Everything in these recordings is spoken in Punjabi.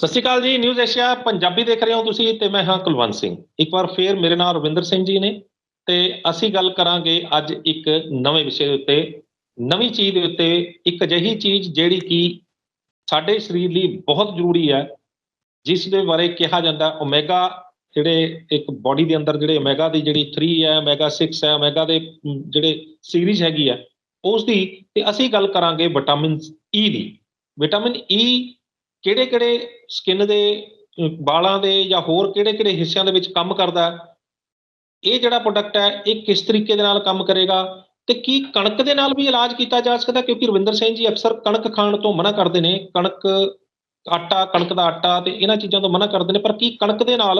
ਸਤਿ ਸ਼੍ਰੀ ਅਕਾਲ ਜੀ ਨਿਊਜ਼ ਏਸ਼ੀਆ ਪੰਜਾਬੀ ਦੇਖ ਰਹੇ ਹੋ ਤੁਸੀਂ ਤੇ ਮੈਂ ਹਾਂ ਕੁਲਵੰਤ ਸਿੰਘ। ਇੱਕ ਵਾਰ ਫੇਰ ਮੇਰੇ ਨਾਲ ਰਵਿੰਦਰ ਸਿੰਘ ਜੀ ਨੇ ਤੇ ਅਸੀਂ ਗੱਲ ਕਰਾਂਗੇ ਅੱਜ ਇੱਕ ਨਵੇਂ ਵਿਸ਼ੇ ਦੇ ਉੱਤੇ, ਨਵੀਂ ਚੀਜ਼ ਦੇ ਉੱਤੇ ਇੱਕ ਅਜਿਹੀ ਚੀਜ਼ ਜਿਹੜੀ ਕਿ ਸਾਡੇ ਸਰੀਰ ਲਈ ਬਹੁਤ ਜ਼ਰੂਰੀ ਹੈ, ਜਿਸ ਦੇ ਬਾਰੇ ਕਿਹਾ ਜਾਂਦਾ ਓਮੇਗਾ ਜਿਹੜੇ ਇੱਕ ਬਾਡੀ ਦੇ ਅੰਦਰ ਜਿਹੜੇ ਓਮੇਗਾ ਦੀ ਜਿਹੜੀ 3 ਹੈ ਓਮੇਗਾ 6 ਹੈ ਓਮੇਗਾ ਦੇ ਜਿਹੜੇ ਸੀਰੀਜ਼ ਹੈਗੀ ਹੈ, ਉਸ ਦੀ ਤੇ ਅਸੀਂ ਗੱਲ ਕਰਾਂਗੇ ਵਿਟਾਮਿਨ ਈ e ਦੀ। ਵਿਟਾਮਿਨ ਈ e ਕਿਹੜੇ ਕਿਹੜੇ ਸਕਿਨ ਦੇ ਅਹ, ਵਾਲਾਂ ਦੇ ਜਾਂ ਹੋਰ ਕਿਹੜੇ ਕਿਹੜੇ ਹਿੱਸਿਆਂ ਦੇ ਵਿੱਚ ਕੰਮ ਕਰਦਾ ਇਹ ਜਿਹੜਾ ਪ੍ਰੋਡਕਟ ਹੈ ਇਹ ਕਿਸ ਤਰੀਕੇ ਦੇ ਨਾਲ ਕੰਮ ਕਰੇਗਾ ਤੇ ਕੀ ਕਣਕ ਦੇ ਨਾਲ ਵੀ ਇਲਾਜ ਕੀਤਾ ਜਾ ਸਕਦਾ? ਕਿਉਂਕਿ ਰਵਿੰਦਰ ਸਿੰਘ ਜੀ ਅਕਸਰ ਕਣਕ ਖਾਣ ਤੋਂ ਮਨਾ ਕਰਦੇ ਨੇ ਕਣਕ ਆਟਾ ਕਣਕ ਦਾ ਆਟਾ ਤੇ ਇਹਨਾਂ ਚੀਜ਼ਾਂ ਤੋਂ ਮਨਾ ਕਰਦੇ ਨੇ ਪਰ ਕੀ ਕਣਕ ਦੇ ਨਾਲ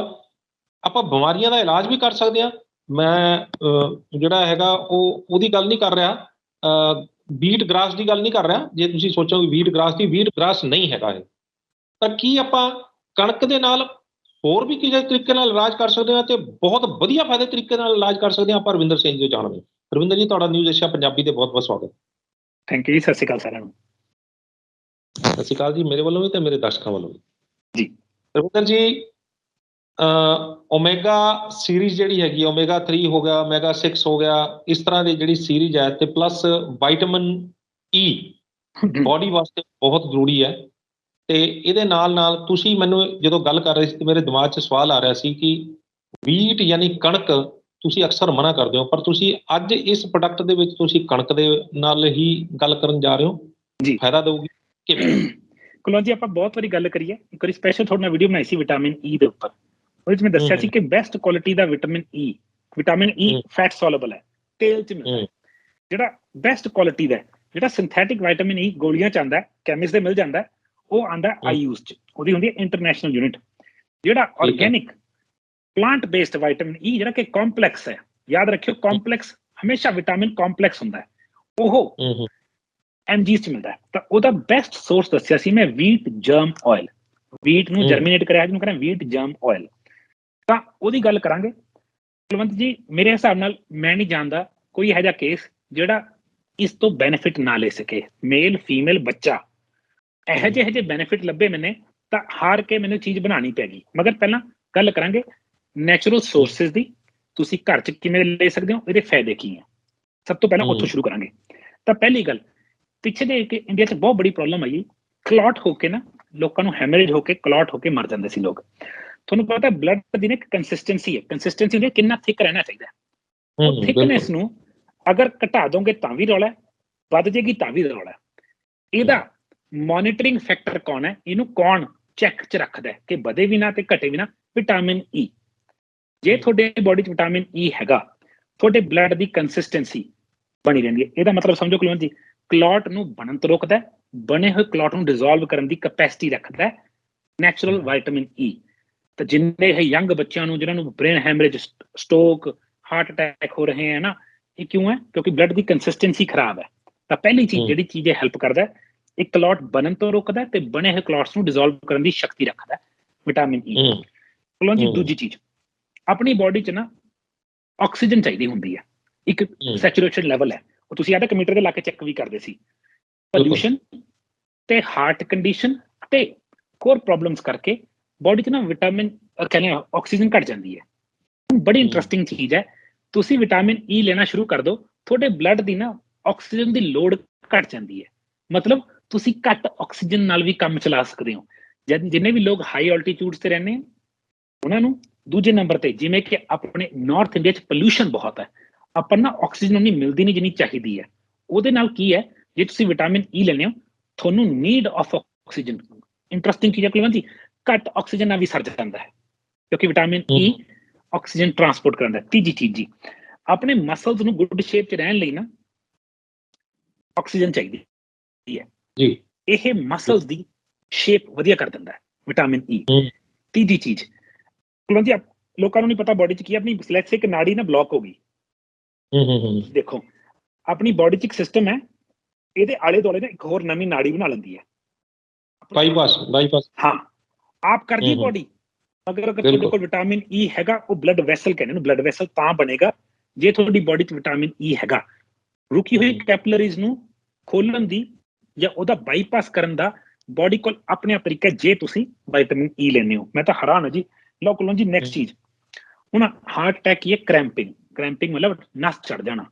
ਆਪਾਂ ਬਿਮਾਰੀਆਂ ਦਾ ਇਲਾਜ ਵੀ ਕਰ ਸਕਦੇ ਹਾਂ? ਮੈਂ ਜਿਹੜਾ ਹੈਗਾ ਉਹ ਉਹਦੀ ਗੱਲ ਨਹੀਂ ਕਰ ਰਿਹਾ। ਵੀਟ ਗ੍ਰਾਸ ਦੀ ਗੱਲ ਨਹੀਂ ਕਰ ਰਿਹਾ। ਜੇ ਤੁਸੀਂ ਸੋਚੋ ਵੀਟ ਗ੍ਰਾਸ ਦੀ ਵੀਟ ਗ੍ਰਾਸ ਨਹੀਂ ਹੈਗਾ ਇਹ। ਤਾਂ ਕੀ ਆਪਾਂ ਕਣਕ ਦੇ ਨਾਲ ਹੋਰ ਵੀ ਕਿਸੇ ਤਰੀਕੇ ਨਾਲ ਇਲਾਜ ਕਰ ਸਕਦੇ ਹਾਂ ਤੇ ਬਹੁਤ ਵਧੀਆ ਫਾਇਦੇ ਤਰੀਕੇ ਨਾਲ ਇਲਾਜ ਕਰ ਸਕਦੇ ਹਾਂ ਆਪਾਂ ਰਵਿੰਦਰ ਸਿੰਘ ਜੀ ਜਾਣਦੇ ਰਵਿੰਦਰ ਜੀ ਤੁਹਾਡਾ ਨਿਊਜ਼ ਏਸ਼ੀਆ ਪੰਜਾਬੀ ਤੇ ਬਹੁਤ ਬਹੁਤ ਸਵਾਗਤ ਥੈਂਕ ਯੂ ਜੀ ਸਤਿ ਸ਼੍ਰੀ ਅਕਾਲ ਸਾਰਿਆਂ ਨੂੰ। ਸਤਿ ਸ਼੍ਰੀ ਅਕਾਲ ਜੀ ਮੇਰੇ ਵੱਲੋਂ ਵੀ ਤੇ ਮੇਰੇ ਦਰਸ਼ਕਾਂ ਵੱਲੋਂ ਵੀ। ਜੀ। ਰਵਿੰਦਰ ਜੀ ਅ ਓਮੇਗਾ ਸੀਰੀਜ਼ ਜਿਹੜੀ ਹੈਗੀ ਓਮੇਗਾ 3 ਹੋ ਗਿਆ ਓਮੇਗਾ 6 ਹੋ ਗਿਆ ਇਸ ਤਰ੍ਹਾਂ ਦੀ ਜਿਹੜੀ ਸੀਰੀਜ਼ ਹੈ ਤੇ ਪਲੱਸ ਵਿਟਾਮਿਨ ਈ ਬਾਡੀ ਵਾਸਤੇ ਬਹੁਤ ਜ਼ਰੂਰੀ ਹੈ। ਤੇ ਇਹਦੇ ਨਾਲ ਨਾਲ ਤੁਸੀਂ ਮੈਨੂੰ ਜਦੋਂ ਗੱਲ ਕਰ ਰਹੇ ਸੀ ਤੇ ਮੇਰੇ ਦਿਮਾਗ 'ਚ ਸਵਾਲ ਆ ਰਿਹਾ ਸੀ ਕਿ ਵੀਟ ਯਾਨੀ ਕਣਕ ਤੁਸੀਂ ਅਕਸਰ ਮਨਾ ਕਰਦੇ ਹੋ ਪਰ ਤੁਸੀਂ ਅੱਜ ਇਸ ਪ੍ਰੋਡਕਟ ਦੇ ਵਿੱਚ ਤੁਸੀਂ ਕਣਕ ਦੇ ਨਾਲ ਹੀ ਗੱਲ ਕਰਨ ਜਾ ਰਹੇ ਹੋ ਜੀ। ਫਾਇਦਾ ਦੇਊਗੀ ਕਿਵੇਂ ਕੁਲਵੰਤ ਜੀ ਆਪਾਂ ਬਹੁਤ ਵਾਰੀ ਗੱਲ ਕਰੀ ਹੈ ਇੱਕ ਵਾਰੀ ਸਪੈਸ਼ਲ ਤੁਹਾਡੇ ਨਾਲ ਵੀਡੀਓ ਬਣਾਈ ਸੀ ਵਿਟਾਮਿਨ ਈ ਦੇ ਉੱਪਰ ਉਹਦੇ ਵਿੱਚ ਮੈਂ ਦੱਸਿਆ ਸੀ ਕਿ ਬੈਸਟ ਕੁਆਲਿਟੀ ਦਾ vitamin E vitamin E. Fat soluble ਹੈ ਤੇਲ ਚ ਮਿਲਦਾ। ਜਿਹੜਾ ਬੈਸਟ ਕੁਆਲਿਟੀ ਦਾ ਹੈ, ਜਿਹੜਾ ਸਿੰਥੈਟਿਕ ਵਿਟਾਮਿਨ ਈ ਗੋਲੀਆਂ ਚ ਆਂਦਾ ਹੈ ਕੈਮਿਸਟ ਦੇ ਮਿਲ ਜਾਂਦਾ ਹੈ, ਉਹ ਆਂਦਾ ਆਈਯੂਸ ਚ। ਉਹਦੀ ਹੁੰਦੀ ਹੈ ਇੰਟਰਨੈਸ਼ਨਲ ਯੂਨਿਟ ਜਿਹੜਾ organic plant based vitamin E ਜਿਹੜਾ ਕਿ ਕੰਪਲੈਕਸ ਹੈ। ਯਾਦ ਰੱਖਿਓ ਕੰਪਲੈਕਸ ਹਮੇਸ਼ਾ ਵਿਟਾਮਿਨ ਕੰਪਲੈਕਸ ਹੁੰਦਾ ਹੈ। ਉਹ ਹੂੰ ਹੂੰ। ਐਮਜੀਸ ਚ ਮਿਲਦਾ ਤਾਂ ਉਹਦਾ ਬੈਸਟ ਸੋਰਸ ਦੱਸਿਆ ਸੀ ਮੈਂ ਵੀਟ ਜਰਮ ਆਇਲ ਵੀਟ ਨੂੰ। ਜਰਮੀਨੇਟ ਕਰਿਆ ਜਿਹਨੂੰ ਕਹਿੰਦੇ ਵੀਟ ਜਰਮ ਆਇਲ ਤਾਂ ਉਹਦੀ ਗੱਲ ਕਰਾਂਗੇ। ਕੁਲਵੰਤ ਜੀ ਮੇਰੇ ਹਿਸਾਬ ਨਾਲ ਮੈਂ ਨਹੀਂ ਜਾਣਦਾ ਕੋਈ ਇਹੋ ਜਿਹਾ ਕੇਸ ਜਿਹੜਾ ਇਸ ਤੋਂ ਬੈਨੀਫਿਟ ਨਾ ਲੈ ਸਕੇ। ਮੇਲ ਫੀਮੇਲ ਬੱਚਾ। ਇਹੋ ਜਿਹੇ ਜਿਹੇ ਬੈਨੀਫਿਟ ਲੱਭੇ ਮੈਨੇ ਤਾਂ ਹਾਰ ਕੇ ਮੈਨੂੰ ਚੀਜ਼ ਬਣਾਉਣੀ ਪੈ ਗਈ। ਮਗਰ ਪਹਿਲਾਂ ਗੱਲ ਕਰਾਂਗੇ ਨੈਚੁਰਲ ਸੋਰਸਸ ਦੀ। ਤੁਸੀਂ ਘਰ ਚ ਕਿਵੇਂ ਲੈ ਸਕਦੇ ਹੋ? ਇਹਦੇ ਫਾਇਦੇ ਕੀ ਹੈ? ਸਭ ਤੋਂ ਪਹਿਲਾਂ। ਉੱਥੋਂ ਸ਼ੁਰੂ ਕਰਾਂਗੇ। ਤਾਂ ਪਹਿਲੀ ਗੱਲ ਪਿੱਛੇ ਦੇ ਕਿ ਇੰਡੀਆ 'ਚ ਬਹੁਤ ਬੜੀ ਪ੍ਰੋਬਲਮ ਆਈ। ਕਲੌਟ ਹੋ ਕੇ ਨਾ ਲੋਕਾਂ ਨੂੰ ਹੈਮਰੇਜ ਹੋ ਕੇ ਕਲੌਟ ਹੋ ਕੇ ਮਰ ਜਾਂਦੇ ਸੀ ਲੋਕ। ਤੁਹਾਨੂੰ ਪਤਾ ਬਲੱਡ ਦੀ ਇੱਕ ਕੰਸਿਸਟੈਂਸੀ ਹੈ। ਕੰਸਿਸਟੈਂਸੀ ਹੁੰਦੀ ਕਿੰਨਾ ਥਿਕ ਰਹਿਣਾ ਚਾਹੀਦਾ ਉਹ ਥਿਕਨੈਸ ਨੂੰ ਅਗਰ ਘਟਾ ਦੋਗੇ ਤਾਂ ਵੀ ਰੌਲਾ ਵੱਧ ਜੇਗੀ ਤਾਂ ਵੀ ਰੌਲਾ ਇਹਦਾ ਮੋਨੀਟਰਿੰਗ ਫੈਕਟਰ ਕੌਣ ਹੈ? ਇਹਨੂੰ ਕੌਣ ਚੈੱਕ 'ਚ ਰੱਖਦਾ ਹੈ? ਕਿ ਵਧੇ ਵੀ ਨਾ ਤੇ ਘਟੇ ਵੀ ਨਾ? ਵਿਟਾਮਿਨ ਈ ਜੇ ਤੁਹਾਡੇ ਬਾਡੀ 'ਚ ਵਿਟਾਮਿਨ ਈ ਹੈਗਾ ਤੁਹਾਡੇ ਬਲੱਡ ਦੀ ਕੰਸਿਸਟੈਂਸੀ ਬਣੀ ਰਹਿੰਦੀ ਹੈ। ਇਹਦਾ ਮਤਲਬ ਸਮਝੋ ਕੁਲਵੰਤ ਜੀ ਕਲੌਟ ਨੂੰ ਬਣਨ ਤੋਂ ਰੋਕਦਾ ਹੈ ਬਣੇ ਹੋਏ ਕਲੌਟ ਨੂੰ ਡਿਸੋਲਵ ਕਰਨ ਦੀ ਕਪੈਸਿਟੀ ਰੱਖਦਾ ਹੈ ਨੈਚੁਰਲ ਵਿਟਾਮਿਨ ਈ ਤਾਂ ਜਿੰਨੇ ਇਹ ਯੰਗ ਬੱਚਿਆਂ ਨੂੰ ਜਿਨ੍ਹਾਂ ਨੂੰ brain haemorrhage stroke heart attack ਹੋ ਰਹੇ ਹੈ ਨਾ ਇਹ ਕਿਉਂ ਹੈ? ਕਿਉਂਕਿ ਬਲੱਡ ਦੀ ਕੰਸਿਸਟੈਂਸੀ ਖਰਾਬ ਹੈ। ਤਾਂ ਪਹਿਲੀ ਚੀਜ਼। ਜਿਹੜੀ ਚੀਜ਼ ਇਹ ਹੈਲਪ ਕਰਦਾ ਹੈ ਇਹ ਕਲੌਟ ਬਣਨ ਤੋਂ ਰੋਕਦਾ ਤੇ ਬਣੇ ਹੋਏ ਕਲੌਟਸ ਨੂੰ ਡਿਸੋਲਵ ਕਰਨ ਦੀ ਸ਼ਕਤੀ ਰੱਖਦਾ ਹੈ ਵਿਟਾਮਿਨ ਈ ਕੁਲਵੰਤ ਜੀ। ਦੂਜੀ ਚੀਜ਼। ਆਪਣੀ ਬਾਡੀ 'ਚ ਨਾ ਆਕਸੀਜਨ ਚਾਹੀਦੀ ਹੁੰਦੀ ਹੈ। ਇੱਕ। ਸੈਚੂਰੇਸ਼ਨ ਲੈਵਲ ਹੈ। ਉਹ ਤੁਸੀਂ ਆਹ ਮੀਟਰ ਦੇ ਲਾ ਕੇ ਚੈੱਕ ਵੀ ਕਰਦੇ ਸੀ। ਪੋਲੂਸ਼ਨ ਤੇ ਹਾਰਟ ਕੰਡੀਸ਼ਨ ਤੇ ਹੋਰ ਪ੍ਰੋਬਲਮਸ ਕਰਕੇ ਬਾਡੀ 'ਚ ਨਾ ਵਿਟਾਮਿਨ ਕਹਿੰਦੇ ਆਕਸੀਜਨ ਘਟ ਜਾਂਦੀ ਹੈ। ਬੜੀ। ਇੰਟਰਸਟਿੰਗ ਚੀਜ਼ ਹੈ। ਤੁਸੀਂ ਵਿਟਾਮਿਨ ਈ ਲੈਣਾ ਸ਼ੁਰੂ ਕਰ ਦਿਓ ਤੁਹਾਡੇ ਬਲੱਡ ਦੀ ਨਾ ਆਕਸੀਜਨ ਦੀ ਲੋਡ ਘਟ ਜਾਂਦੀ ਹੈ। ਮਤਲਬ ਤੁਸੀਂ ਘੱਟ ਆਕਸੀਜਨ ਨਾਲ ਵੀ ਕੰਮ ਚਲਾ ਸਕਦੇ ਹੋ। ਜਿੰਨੇ ਵੀ ਲੋਕ ਹਾਈ ਆਲਟੀਟਿਊਡਸ ਤੇ ਰਹਿੰਦੇ ਆ ਉਹਨਾਂ ਨੂੰ ਦੂਜੇ ਨੰਬਰ ਤੇ ਜਿਵੇਂ ਕਿ ਆਪਣੇ ਨਾਰਥ ਇੰਡੀਆ 'ਚ ਪੋਲੂਸ਼ਨ ਬਹੁਤ ਹੈ ਆਪਾਂ ਨੂੰ ਨਾ ਆਕਸੀਜਨ ਉਨੀ ਮਿਲਦੀ ਨਹੀਂ ਜਿੰਨੀ ਚਾਹੀਦੀ ਹੈ। ਉਹਦੇ ਨਾਲ ਕੀ ਹੈ ਜੇ ਤੁਸੀਂ ਵਿਟਾਮਿਨ ਈ ਲੈਂਦੇ ਹੋ ਤੁਹਾਨੂੰ ਨੀਡ ਆਫ ਆਕਸੀਜਨ ਇੰਟਰਸਟਿੰਗ ਚੀਜ਼ ਹੈ ਕੁਲਵੰਤ ਜੀ ਘੱਟ ਆਕਸੀਜਨ ਨਾਲ ਵੀ ਸਰ ਜਾਂਦਾ ਹੈ ਕਿਉਂਕਿ ਵਿਟਾਮਿਨ ਈ ਆਕਸੀਜਨ ਟਰਾਂਸਪੋਰਟ ਕਰਦਾ ਹੈ। ਤੀਜੀ ਚੀਜ਼ ਜੀ ਆਪਣੇ ਮਸਲਸ ਨੂੰ ਗੁੱਡ ਸ਼ੇਪ 'ਚ ਰਹਿਣ ਲਈ ਨਾ ਆਕਸੀਜਨ ਚਾਹੀਦੀ ਹੈ। ਜੀ ਇਹ ਮਸਲਸ ਦੀ ਸ਼ੇਪ ਵਧੀਆ ਕਰ ਦਿੰਦਾ ਹੈ ਵਿਟਾਮਿਨ ਈ ਹਮ। ਤੀਜੀ ਚੀਜ਼ ਕੁਲਵੰਤ ਜੀ ਲੋਕਾਂ ਨੂੰ ਨਹੀਂ ਪਤਾ ਬਾਡੀ 'ਚ ਕੀ ਆਪਣੀ ਸਲੈਕਸਿਕ ਨਾੜੀ ਨਾ ਬਲੌਕ ਹੋ ਗਈ ਹੂੰ ਹੂੰ ਹੂੰ ਦੇਖੋ ਆਪਣੀ ਬਾਡੀ 'ਚ ਇੱਕ ਸਿਸਟਮ ਹੈ ਇਹਦੇ ਆਲੇ ਦੁਆਲੇ ਨਾ ਇੱਕ ਹੋਰ ਨਵੀਂ ਨਾੜੀ ਬਣਾ ਲੈਂਦੀ ਹੈ ਬਾਈਪਾਸ ਬਾਈਪਾਸ ਹਾਂ ਆਪ ਕਰਦੀ। ਬਾਡੀ ਅਗਰ ਅਗਰ ਤੁਹਾਡੇ। ਕੋਲ ਵਿਟਾਮਿਨ ਈ ਹੈਗਾ ਉਹ ਬਲੱਡ ਵੈਸਲ ਕਹਿੰਦੇ ਨੇ ਬਲੱਡ ਵੈਸਲ ਤਾਂ ਬਣੇਗਾ ਜੇ ਤੁਹਾਡੀ ਬਾਡੀ 'ਚ ਵਿਟਾਮਿਨ ਈ ਹੈਗਾ ਰੁਕੀ ਹੋਈ। ਕੈਪਲਰੀਜ਼ ਨੂੰ ਖੋਲਣ ਦੀ ਜਾਂ ਉਹਦਾ ਬਾਈਪਾਸ ਕਰਨ ਦਾ ਬਾਡੀ ਕੋਲ ਆਪਣੇ ਆਪ ਤਰੀਕਾ ਜੇ ਤੁਸੀਂ ਵਿਟਾਮਿਨ ਈ ਲੈਂਦੇ ਹੋ। ਮੈਂ ਤਾਂ ਹੈਰਾਨ ਹਾਂ ਜੀ। ਲਓ ਕੋਲੋਂ ਜੀ ਨੈਕਸਟ। ਚੀਜ਼। ਹੁਣ ਹਾਰਟ ਅਟੈਕ ਇਹ ਕ੍ਰੈਂਪਿੰਗ ਕ੍ਰੈਂਪਿੰਗ ਮਤਲਬ ਨਸ ਚੜ ਜਾਣਾ।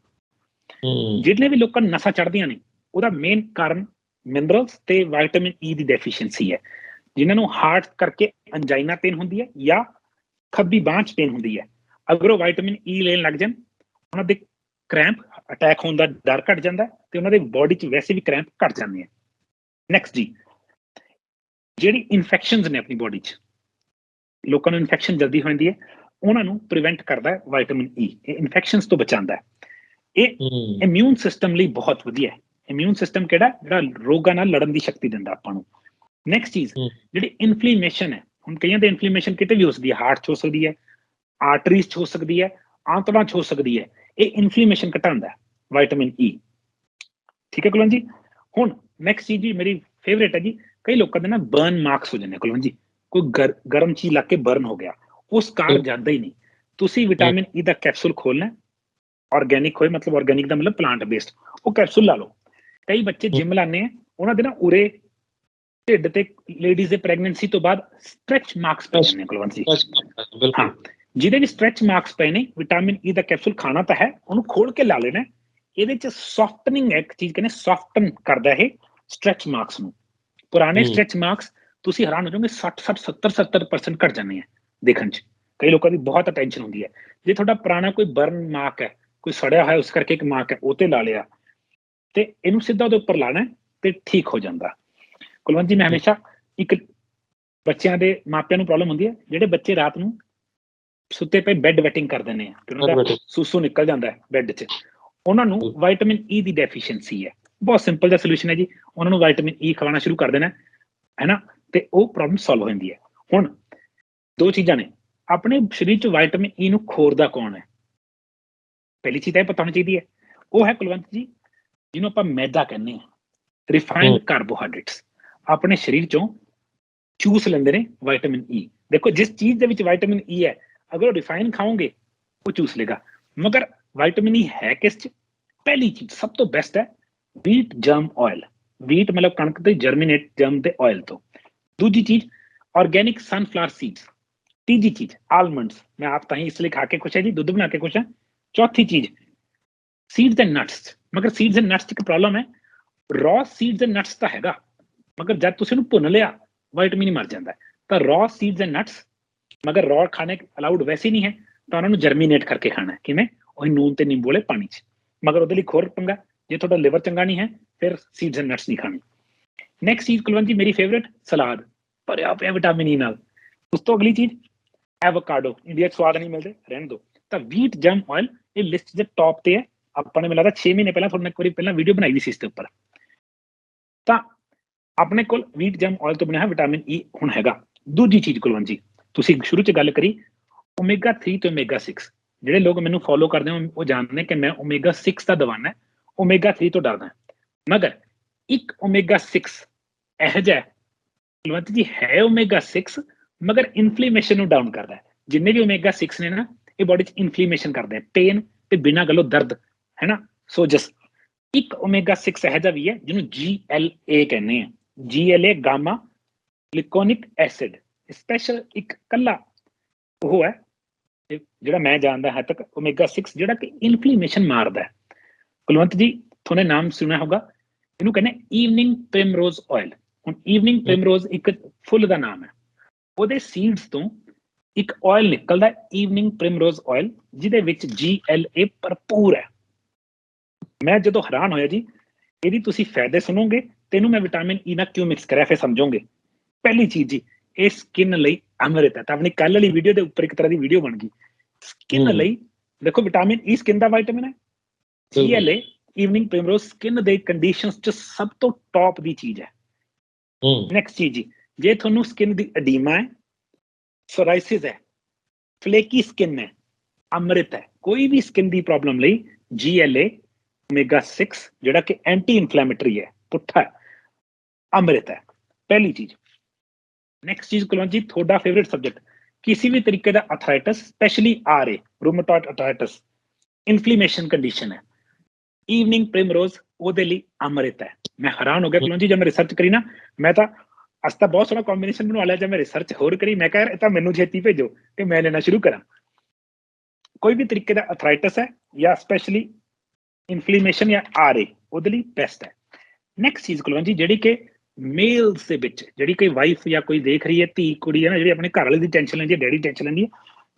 ਜਿਹੜੇ ਵੀ ਲੋਕਾਂ ਨੂੰ ਨਸਾਂ ਚੜਦੀਆਂ ਨੇ ਉਹਦਾ ਮੇਨ ਕਾਰਨ ਮਿਨਰਲਸ ਤੇ ਵਿਟਾਮਿਨ ਈ ਦੀ ਡੈਫੀਸ਼ੀਐਂਸੀ ਹੈ। ਜਿਨ੍ਹਾਂ ਨੂੰ ਹਾਰਟ ਕਰਕੇ ਅੰਜਾਈਨਾ ਪੇਨ ਹੁੰਦੀ ਹੈ ਜਾਂ ਖੱਬੀ ਬਾਂਹ 'ਚ ਪੇਨ ਹੁੰਦੀ ਹੈ। ਅਗਰ ਉਹ ਵਿਟਾਮਿਨ ਈ ਲੈਣ ਲੱਗ ਜਾਣ ਉਹਨਾਂ ਦੇ ਕ੍ਰੈਂਪ ਅਟੈਕ ਹੋਣ ਦਾ ਡਰ ਘਟ ਜਾਂਦਾ ਤੇ ਉਹਨਾਂ ਦੇ ਬਾਡੀ 'ਚ ਵੈਸੇ ਵੀ ਕ੍ਰੈਂਪ ਘਟ ਜਾਂਦੇ ਆ। ਨੈਕਸਟ ਜੀ ਜਿਹੜੀ ਇਨਫੈਕਸ਼ਨਸ ਨੇ ਆਪਣੀ ਬਾਡੀ 'ਚ ਲੋਕਾਂ ਨੂੰ ਇਨਫੈਕਸ਼ਨ ਜਲਦੀ ਹੋ ਜਾਂਦੀ ਹੈ ਉਹਨਾਂ ਨੂੰ ਪ੍ਰੀਵੈਂਟ ਕਰਦਾ ਹੈ ਵਿਟਾਮਿਨ ਈ ਇਹ ਇਨਫੈਕਸ਼ਨਸ ਤੋਂ ਬਚਾਉਂਦਾ ਹੈ। ਇਹ ਇਮਿਊਨ ਸਿਸਟਮ ਲਈ ਬਹੁਤ ਵਧੀਆ ਹੈ। ਇਮਿਊਨ ਸਿਸਟਮ ਕਿਹੜਾ ਜਿਹੜਾ ਰੋਗਾਂ ਨਾਲ ਲੜਨ ਦੀ ਸ਼ਕਤੀ ਦਿੰਦਾ ਆਪਾਂ ਨੂੰ। ਨੈਕਸਟ ਚੀਜ਼। ਜਿਹੜੀ ਇਨਫਲੇਮੇਸ਼ਨ ਹੈ ਹੁਣ ਕਈਆਂ ਦੇ ਇਨਫਲੇਮੇਸ਼ਨ ਕਿਤੇ ਵੀ ਹੋ ਸਕਦੀ ਹੈ ਹਾਰਟ 'ਚ ਹੋ ਸਕਦੀ ਹੈ ਆਰਟਰੀਜ਼ 'ਚ ਹੋ ਸਕਦੀ ਹੈ ਆਂਤੜਾਂ 'ਚ ਹੋ ਸਕਦੀ ਹੈ। ਇਹ ਇਨਫਲੇਮੇਸ਼ਨ ਘਟਾਉਂਦਾ ਵਿਟਾਮਿਨ ਈ ਠੀਕ ਹੈ ਕੁਲਵੰਤ ਜੀ? ਹੁਣ ਨੈਕਸਟ ਚੀਜ਼ ਜੀ ਮੇਰੀ ਫੇਵਰੇਟ ਹੈ ਜੀ ਕਈ ਲੋਕਾਂ ਦੇ ਨਾ ਬਰਨ ਮਾਰਕਸ ਹੋ ਜਾਂਦੇ ਕੁਲਵੰਤ ਜੀ। ਕੋਈ ਗਰ- ਗਰਮ ਚੀਜ਼ ਲੱਗ ਕੇ ਬਰਨ ਹੋ ਗਿਆ ਉਸ ਕਾਰ ਹਮ। ਜਾਂਦਾ ਹੀ ਨਹੀਂ। ਤੁਸੀਂ ਵਿਟਾਮਿਨ ਈ ਦਾ ਕੈਪਸੂਲ ਖੋਲਣਾ ਆਰਗੇਨਿਕ ਹੋਏ ਮਤਲਬ ਆਰਗੇਨਿਕ ਦਾ ਮਤਲਬ ਪਲਾਂਟ ਬੇਸਡ ਉਹ ਕੈਪਸੂਲ ਲਾ ਲਓ। ਕਈ ਬੱਚੇ ਜਿਮ ਲਾਣੇ ਆ ਉਹਨਾਂ ਦੇ ਨਾ ਉਰੇ ਢਿੱਡ ਤੇ ਲੇਡੀਜ਼ ਦੇ ਪ੍ਰੈਗਨੈਂਸੀ ਤੋਂ ਬਾਅਦ ਸਟ੍ਰੈਚ ਮਾਰਕਸ ਪੈ ਜਾਂਦੇ ਕੁਲਵੰਤ ਜੀ। ਬਿਲਕੁਲ। ਜਿਹਦੇ ਵੀ ਸਟ੍ਰੈਚ ਮਾਰਕਸ ਪਏ ਨੇ ਵਿਟਾਮਿਨ ਈ ਦਾ ਕੈਪਸੂਲ ਖਾਣਾ ਤਾਂ ਹੈ ਉਹਨੂੰ ਖੋਲ ਕੇ ਲਾ ਲੈਣਾ। ਇਹਦੇ ਚ ਸੌਫਟਨਿੰਗ ਇੱਕ ਚੀਜ਼ ਕਹਿੰਦੇ ਸੌਫਟਨ ਕਰਦਾ ਇਹ ਸਟ੍ਰੈਚ ਮਾਰਕਸ ਨੂੰ। ਪੁਰਾਣੇ। ਸਟ੍ਰੈਚ ਮਾਰਕਸ ਤੁਸੀਂ ਹੈਰਾਨ ਹੋ ਜਾਓਗੇ 60 60 70 70% ਘਟ ਜਾਂਦੇ ਆ ਦੇਖਣ ਚ। ਕਈ ਲੋਕਾਂ ਦੀ ਬਹੁਤ ਅਟੈਂਸ਼ਨ ਹੁੰਦੀ ਹੈ। ਜੇ ਤੁਹਾਡਾ ਪੁਰਾਣਾ ਕੋਈ ਬਰਨ ਮਾਰਕ ਹੈ ਕੋਈ ਸੜਿਆ ਹੋਇਆ ਉਸ ਕਰਕੇ ਇੱਕ ਮਾਰਕ ਹੈ ਉਹ ਤੇ ਲਾ ਲਿਆ। ਤੇ ਇਹਨੂੰ ਸਿੱਧਾ ਉਹਦੇ ਉੱਪਰ ਲਾਣਾ ਤੇ ਠੀਕ ਹੋ ਜਾਂਦਾ। ਕੁਲਵੰਤ ਜੀ ਮੈਂ ਹਮੇਸ਼ਾ ਇੱਕ ਬੱਚਿਆਂ ਦੇ ਮਾਪਿਆਂ ਨੂੰ ਪ੍ਰੋਬਲਮ ਹੁੰਦੀ ਹੈ ਜਿਹੜੇ ਬੱਚੇ ਰਾਤ ਨੂੰ ਸੁੱਤੇ ਪਏ ਬੈੱਡ ਵੈਟਿੰਗ ਕਰ ਦਿੰਦੇ ਆ ਤੇ ਉਹਨਾਂ ਦਾ ਸੂਸੂ ਨਿਕਲ ਜਾਂਦਾ ਹੈ ਬੈੱਡ 'ਚ। ਉਹਨਾਂ ਨੂੰ ਵਿਟਾਮਿਨ ਈ ਦੀ ਡੈਫੀਸ਼ੀਐਂਸੀ ਹੈ। ਬਹੁਤ ਸਿੰਪਲ ਜਿਹਾ ਸੋਲੂਸ਼ਨ ਹੈ ਜੀ। ਉਹਨਾਂ ਨੂੰ ਵਿਟਾਮਿਨ ਈ ਖਵਾਉਣਾ ਸ਼ੁਰੂ ਕਰ ਦੇਣਾ ਹੈ ਹੈਨਾ ਤੇ ਉਹ ਪ੍ਰੋਬਲਮ ਸੋਲਵ ਹੋ ਜਾਂਦੀ ਹੈ। ਹੁਣ ਦੋ ਚੀਜ਼ਾਂ ਨੇ। ਆਪਣੇ ਸਰੀਰ 'ਚ ਵਿਟਾਮਿਨ ਈ ਨੂੰ ਖੋਰਦਾ ਕੌਣ ਹੈ? ਪਹਿਲੀ ਚੀਜ਼ ਤਾਂ ਇਹ ਪਤਾ ਹੋਣੀ ਚਾਹੀਦੀ ਹੈ। ਉਹ ਹੈ ਕੁਲਵੰਤ ਜੀ ਜਿਹਨੂੰ ਆਪਾਂ ਮੈਦਾ ਕਹਿੰਦੇ ਆ ਰਿਫਾਈਨਡ। ਕਾਰਬੋਹਾਈਡਰੇਟਸ ਆਪਣੇ ਸਰੀਰ 'ਚੋਂ ਚੂਸ ਲੈਂਦੇ ਨੇ ਵਿਟਾਮਿਨ ਈ ਦੇਖੋ ਜਿਸ ਚੀਜ਼ ਦੇ ਵਿੱਚ ਵਿਟਾਮਿਨ ਈ ਹੈ ਅਗਰ ਉਹ ਰਿਫਾਈਨ ਖਾਓਗੇ, ਉਹ ਚੂਸ ਲੇਗਾ ਮਗਰ ਵਿਟਾਮਿਨ ਈ e ਹੈ ਕਿਸ ਚ? ਪਹਿਲੀ ਚੀਜ਼, ਸਭ ਤੋਂ ਬੈਸਟ ਹੈ ਵੀਟ ਜਰਮ ਆਇਲ ਵੀਟ ਮਤਲਬ ਕਣਕ ਤੇ ਜਰਮੀਨੇਟ ਜਰਮ ਦੇ ਆਇਲ ਤੋਂ। ਦੂਜੀ ਚੀਜ਼ ਆਰਗੇਨਿਕ ਸਨਫਲਾਵਰ ਸੀਡਸ ਤੀਜੀ ਚੀਜ਼ ਆਲਮੰਡਸ ਮੈਂ ਆਪ ਤਾਂ ਹੀ ਇਸ ਲਈ ਖਾ ਕੇ ਖੁਸ਼ ਹੈ ਜੀ, ਦੁੱਧ ਬਣਾ ਕੇ ਖੁਸ਼ ਹਾਂ। ਚੌਥੀ ਚੀਜ਼ ਸੀਡਸ ਐਂਡ ਨਟਸ ਮਗਰ ਸੀਡਸ ਐਂਡ ਨਟਸ ਚ ਇੱਕ ਪ੍ਰੋਬਲਮ ਹੈ ਰॉ ਸੀਡਸ ਐਂਡ ਨਟਸ ਤਾਂ ਹੈਗਾ। ਮਗਰ ਜਦ ਤੁਸੀਂ ਉਹਨੂੰ ਭੁੰਨ ਲਿਆ ਵਿਟਾਮਿਨ ਹੀ e ਮਰ ਜਾਂਦਾ ਤਾਂ ਰॉ ਸੀਡਸ ਐਂਡ ਨਟਸ ਮਗਰ ਰॉ ਖਾਣੇ ਅਲਾਉਡ ਵੈਸੇ ਨਹੀਂ ਹੈ, ਤਾਂ ਉਹਨਾਂ ਨੂੰ ਜਰਮੀਨੇਟ ਕਰਕੇ ਖਾਣਾ ਹੈ। ਕਿਵੇਂ? ਉਹੀ ਨੂਨ ਤੇ ਨਿੰਬੂ ਵਾਲੇ ਪਾਣੀ 'ਚ। ਮਗਰ ਉਹਦੇ ਲਈ ਖੋਰ ਪੰਗਾ, ਜੇ ਤੁਹਾਡਾ ਲਿਵਰ ਚੰਗਾ ਨਹੀਂ ਹੈ, ਫਿਰ ਸੀਡਸ ਐਂਡ ਨਟਸ ਨਹੀਂ ਖਾਣੇ। ਨੈਕਸਟ ਚੀਜ਼ ਕੁਲਵੰਤ ਜੀ, ਮੇਰੀ ਫੇਵਰਿਟ ਸਲਾਦ ਭਰਿਆ ਪਿਆ ਵਿਟਾਮਿਨ ਈ e ਨਾਲ। ਉਸ ਤੋਂ ਅਗਲੀ ਚੀਜ਼ ਐਵੋਕਾਡੋ ਇੰਡੀਆ 'ਚ ਸਵਾਦ ਨਹੀਂ ਮਿਲਦੇ, ਰਹਿਣ ਦਿਓ। ਤਾਂ ਵੀਟ ਜਮ ਆਇਲ ਇਹ ਲਿਸਟ ਦੇ ਟੌਪ ਤੇ ਹੈ। ਆਪਾਂ ਨੇ ਮੈਨੂੰ ਲੱਗਦਾ 6 ਮਹੀਨੇ ਪਹਿਲਾਂ, ਤੁਹਾਨੂੰ ਇੱਕ ਵਾਰੀ ਪਹਿਲਾਂ ਵੀਡੀਓ ਬਣਾਈ ਸੀ ਇਸ ਦੇ ਉੱਪਰ। ਤਾਂ ਆਪਣੇ ਕੋਲ ਵੀਟ ਜਮ ਆਇਲ ਤੋਂ ਬਣਿਆ ਵਿਟਾਮਿਨ ਈ e ਹੁਣ ਹੈਗਾ। ਦੂਜੀ ਚੀਜ਼ ਕੁਲਵੰਤ ਜੀ ਤੁਸੀਂ ਸ਼ੁਰੂ 'ਚ ਗੱਲ ਕਰੀ ਓਮੇਗਾ 3 ਤੇ ਓਮੇਗਾ 6 ਜਿਹੜੇ ਲੋਕ ਮੈਨੂੰ ਫੋਲੋ ਕਰਦੇ ਹੋ ਉਹ ਜਾਣਦੇ ਕਿ ਮੈਂ ਓਮੇਗਾ 6 ਦਾ ਦਵਾਨਾ ਹੈ ਓਮੇਗਾ 3 ਤੋਂ ਡਰਦਾ ਮਗਰ ਇੱਕ ਓਮੇਗਾ 6 ਇਹ ਜਿਹਾ ਕੁਲਵੰਤ ਜੀ ਹੈ ਓਮੇਗਾ 6 ਮਗਰ ਇਨਫਲੇਮੇਸ਼ਨ ਨੂੰ ਡਾਊਨ ਕਰਦਾ ਜਿੰਨੇ ਵੀ ਓਮੇਗਾ 6 ਨੇ ਨਾ, ਇਹ ਬਾਡੀ 'ਚ ਇਨਫਲੇਮੇਸ਼ਨ ਕਰਦੇ ਆ ਪੇਨ ਤੇ ਬਿਨਾਂ ਗੱਲੋਂ ਦਰਦ, ਹੈ ਨਾ? ਸੋਜਸ ਇੱਕ ਓਮੇਗਾ 6 ਇਹ ਜਿਹਾ ਵੀ ਹੈ, ਜਿਹਨੂੰ GLA ਕਹਿੰਦੇ ਆ। GLA gamma linolenic acid special ਇੱਕ ਕੱਲਾ ਉਹ ਹੈ ਜਿਹੜਾ ਮੈਂ ਜਾਣਦਾ ਹਾਂ ਤੱਕ ਓਮੇਗਾ 6 ਜਿਹੜਾ ਕਿ ਇਨਫਲੇਮੇਸ਼ਨ ਮਾਰਦਾ ਹੈ। ਕੁਲਵੰਤ ਜੀ ਤੁਹਾਨੇ ਨਾਮ ਸੁਣਿਆ ਹੋਗਾ ਇਹਨੂੰ ਕਹਿੰਦੇ ਈਵਨਿੰਗ ਪ੍ਰਿਮਰੋਜ਼ ਆਇਲ ਹੁਣ ਈਵਨਿੰਗ ਪ੍ਰਿਮਰੋਜ਼ ਇੱਕ ਫੁੱਲ ਦਾ ਨਾਮ ਹੈ। ਉਹਦੇ ਸੀਡਸ ਤੋਂ ਇੱਕ ਆਇਲ ਨਿਕਲਦਾ ਈਵਨਿੰਗ ਪ੍ਰਿਮਰੋਜ਼ ਆਇਲ ਜਿਹਦੇ ਵਿੱਚ GLA ਭਰਪੂਰ ਹੈ। ਮੈਂ ਜਦੋਂ ਹੈਰਾਨ ਹੋਇਆ ਜੀ ਇਹਦੀ ਤੁਸੀਂ ਫਾਇਦੇ ਸੁਣੋਗੇ ਤੈਨੂੰ ਮੈਂ ਵਿਟਾਮਿਨ ਈ ਨਾਲ ਕਿਉਂ ਮਿਕਸ ਕਰਿਆ ਫਿਰ ਸਮਝੋਗੇ। ਪਹਿਲੀ ਚੀਜ਼ ਜੀ ਇਹ ਸਕਿਨ ਲਈ ਅੰਮ੍ਰਿਤ ਹੈ। ਤਾਂ ਆਪਣੀ ਕੱਲ ਵਾਲੀ ਵੀਡੀਓ ਦੇ ਉੱਪਰ ਇੱਕ ਤਰ੍ਹਾਂ ਦੀ ਵੀਡੀਓ ਬਣ ਗਈ। ਸਕਿਨ। ਲਈ ਦੇਖੋ ਵਿਟਾਮਿਨ ਈ ਸਕਿਨ ਦਾ ਵਿਟਾਮਿਨ ਹੈ। GLA ਈਵਨਿੰਗ ਪ੍ਰਿਮਰੋਜ਼ ਸਕਿਨ ਦੇ ਕੰਡੀਸ਼ਨਸ ਚ ਸਭ ਤੋਂ ਟੌਪ ਦੀ ਚੀਜ਼ ਹੈ। ਨੈਕਸਟ ਚੀਜ਼ ਜੀ ਜੇ ਤੁਹਾਨੂੰ ਸਕਿਨ ਦੀ ਅਡੀਮਾ ਹੈ ਸੋਰਾਇਸਿਸ ਹੈ ਫਲੇਕੀ ਸਕਿਨ ਹੈ ਅੰਮ੍ਰਿਤ ਹੈ ਕੋਈ ਵੀ ਸਕਿਨ ਦੀ ਪ੍ਰੋਬਲਮ ਲਈ GLA ਓਮੇਗਾ 6 ਜਿਹੜਾ ਕਿ ਐਂਟੀ ਇਨਫਲੇਮੇਟਰੀ ਹੈ ਪੁੱਠਾ ਅੰਮ੍ਰਿਤ ਹੈ। ਪਹਿਲੀ ਚੀਜ਼। ਨੈਕਸਟ ਚੀਜ਼ ਕੋਲੋਂ ਜੀ ਤੁਹਾਡਾ ਫੇਵਰਿਟ ਸਬਜੈਕਟ ਕਿਸੇ ਵੀ ਤਰੀਕੇ ਦਾ arthritis specially RA rheumatoid arthritis inflammation condition ਹੈ ਈਵਨਿੰਗ ਪ੍ਰਿਮਰੋਜ਼ ਉਹਦੇ ਲਈ ਅੰਮ੍ਰਿਤ ਹੈ ਮੈਂ ਹੈਰਾਨ ਹੋ ਗਿਆ ਕੋਲੋਂ ਜੀ ਜਦ ਮੈਂ ਰਿਸਰਚ ਕਰੀ ਨਾ ਮੈਂ ਤਾਂ ਅਸ ਤਾਂ ਬਹੁਤ ਸੋਹਣਾ ਕੰਬੀਨੇਸ਼ਨ ਬਣਵਾ ਲਿਆ ਜੇ ਮੈਂ ਰਿਸਰਚ ਹੋਰ ਕਰੀ ਮੈਂ ਕਿਹਾ ਇਹ ਤਾਂ ਮੈਨੂੰ ਛੇਤੀ ਭੇਜੋ ਕਿ ਮੈਂ ਲੈਣਾ ਸ਼ੁਰੂ ਕਰਾਂ ਕੋਈ ਵੀ ਤਰੀਕੇ ਦਾ ਅਥਰਾਈਟਸ ਹੈ ਜਾਂ ਸਪੈਸ਼ਲੀ ਇਨਫਲੇਮੇਸ਼ਨ ਜਾਂ ਆਰਏ ਉਹਦੇ ਲਈ ਬੈਸਟ ਹੈ ਨੈਕਸਟ ਚੀਜ਼ ਕੁਲਵੰਤ ਜੀ ਜਿਹੜੀ ਕਿ ਮੇਲਸ ਦੇ ਵਿੱਚ ਜਿਹੜੀ ਕੋਈ ਵਾਈਫ ਜਾਂ ਕੋਈ ਦੇਖ ਰਹੀ ਹੈ ਧੀ ਕੁੜੀ ਹੈ ਨਾ ਜਿਹੜੀ ਆਪਣੇ ਘਰ ਵਾਲੇ ਦੀ ਟੈਨਸ਼ਨ ਲੈਂਦੀ ਹੈ ਡੈਡੀ ਟੈਨਸ਼ਨ ਲੈਂਦੀ ਹੈ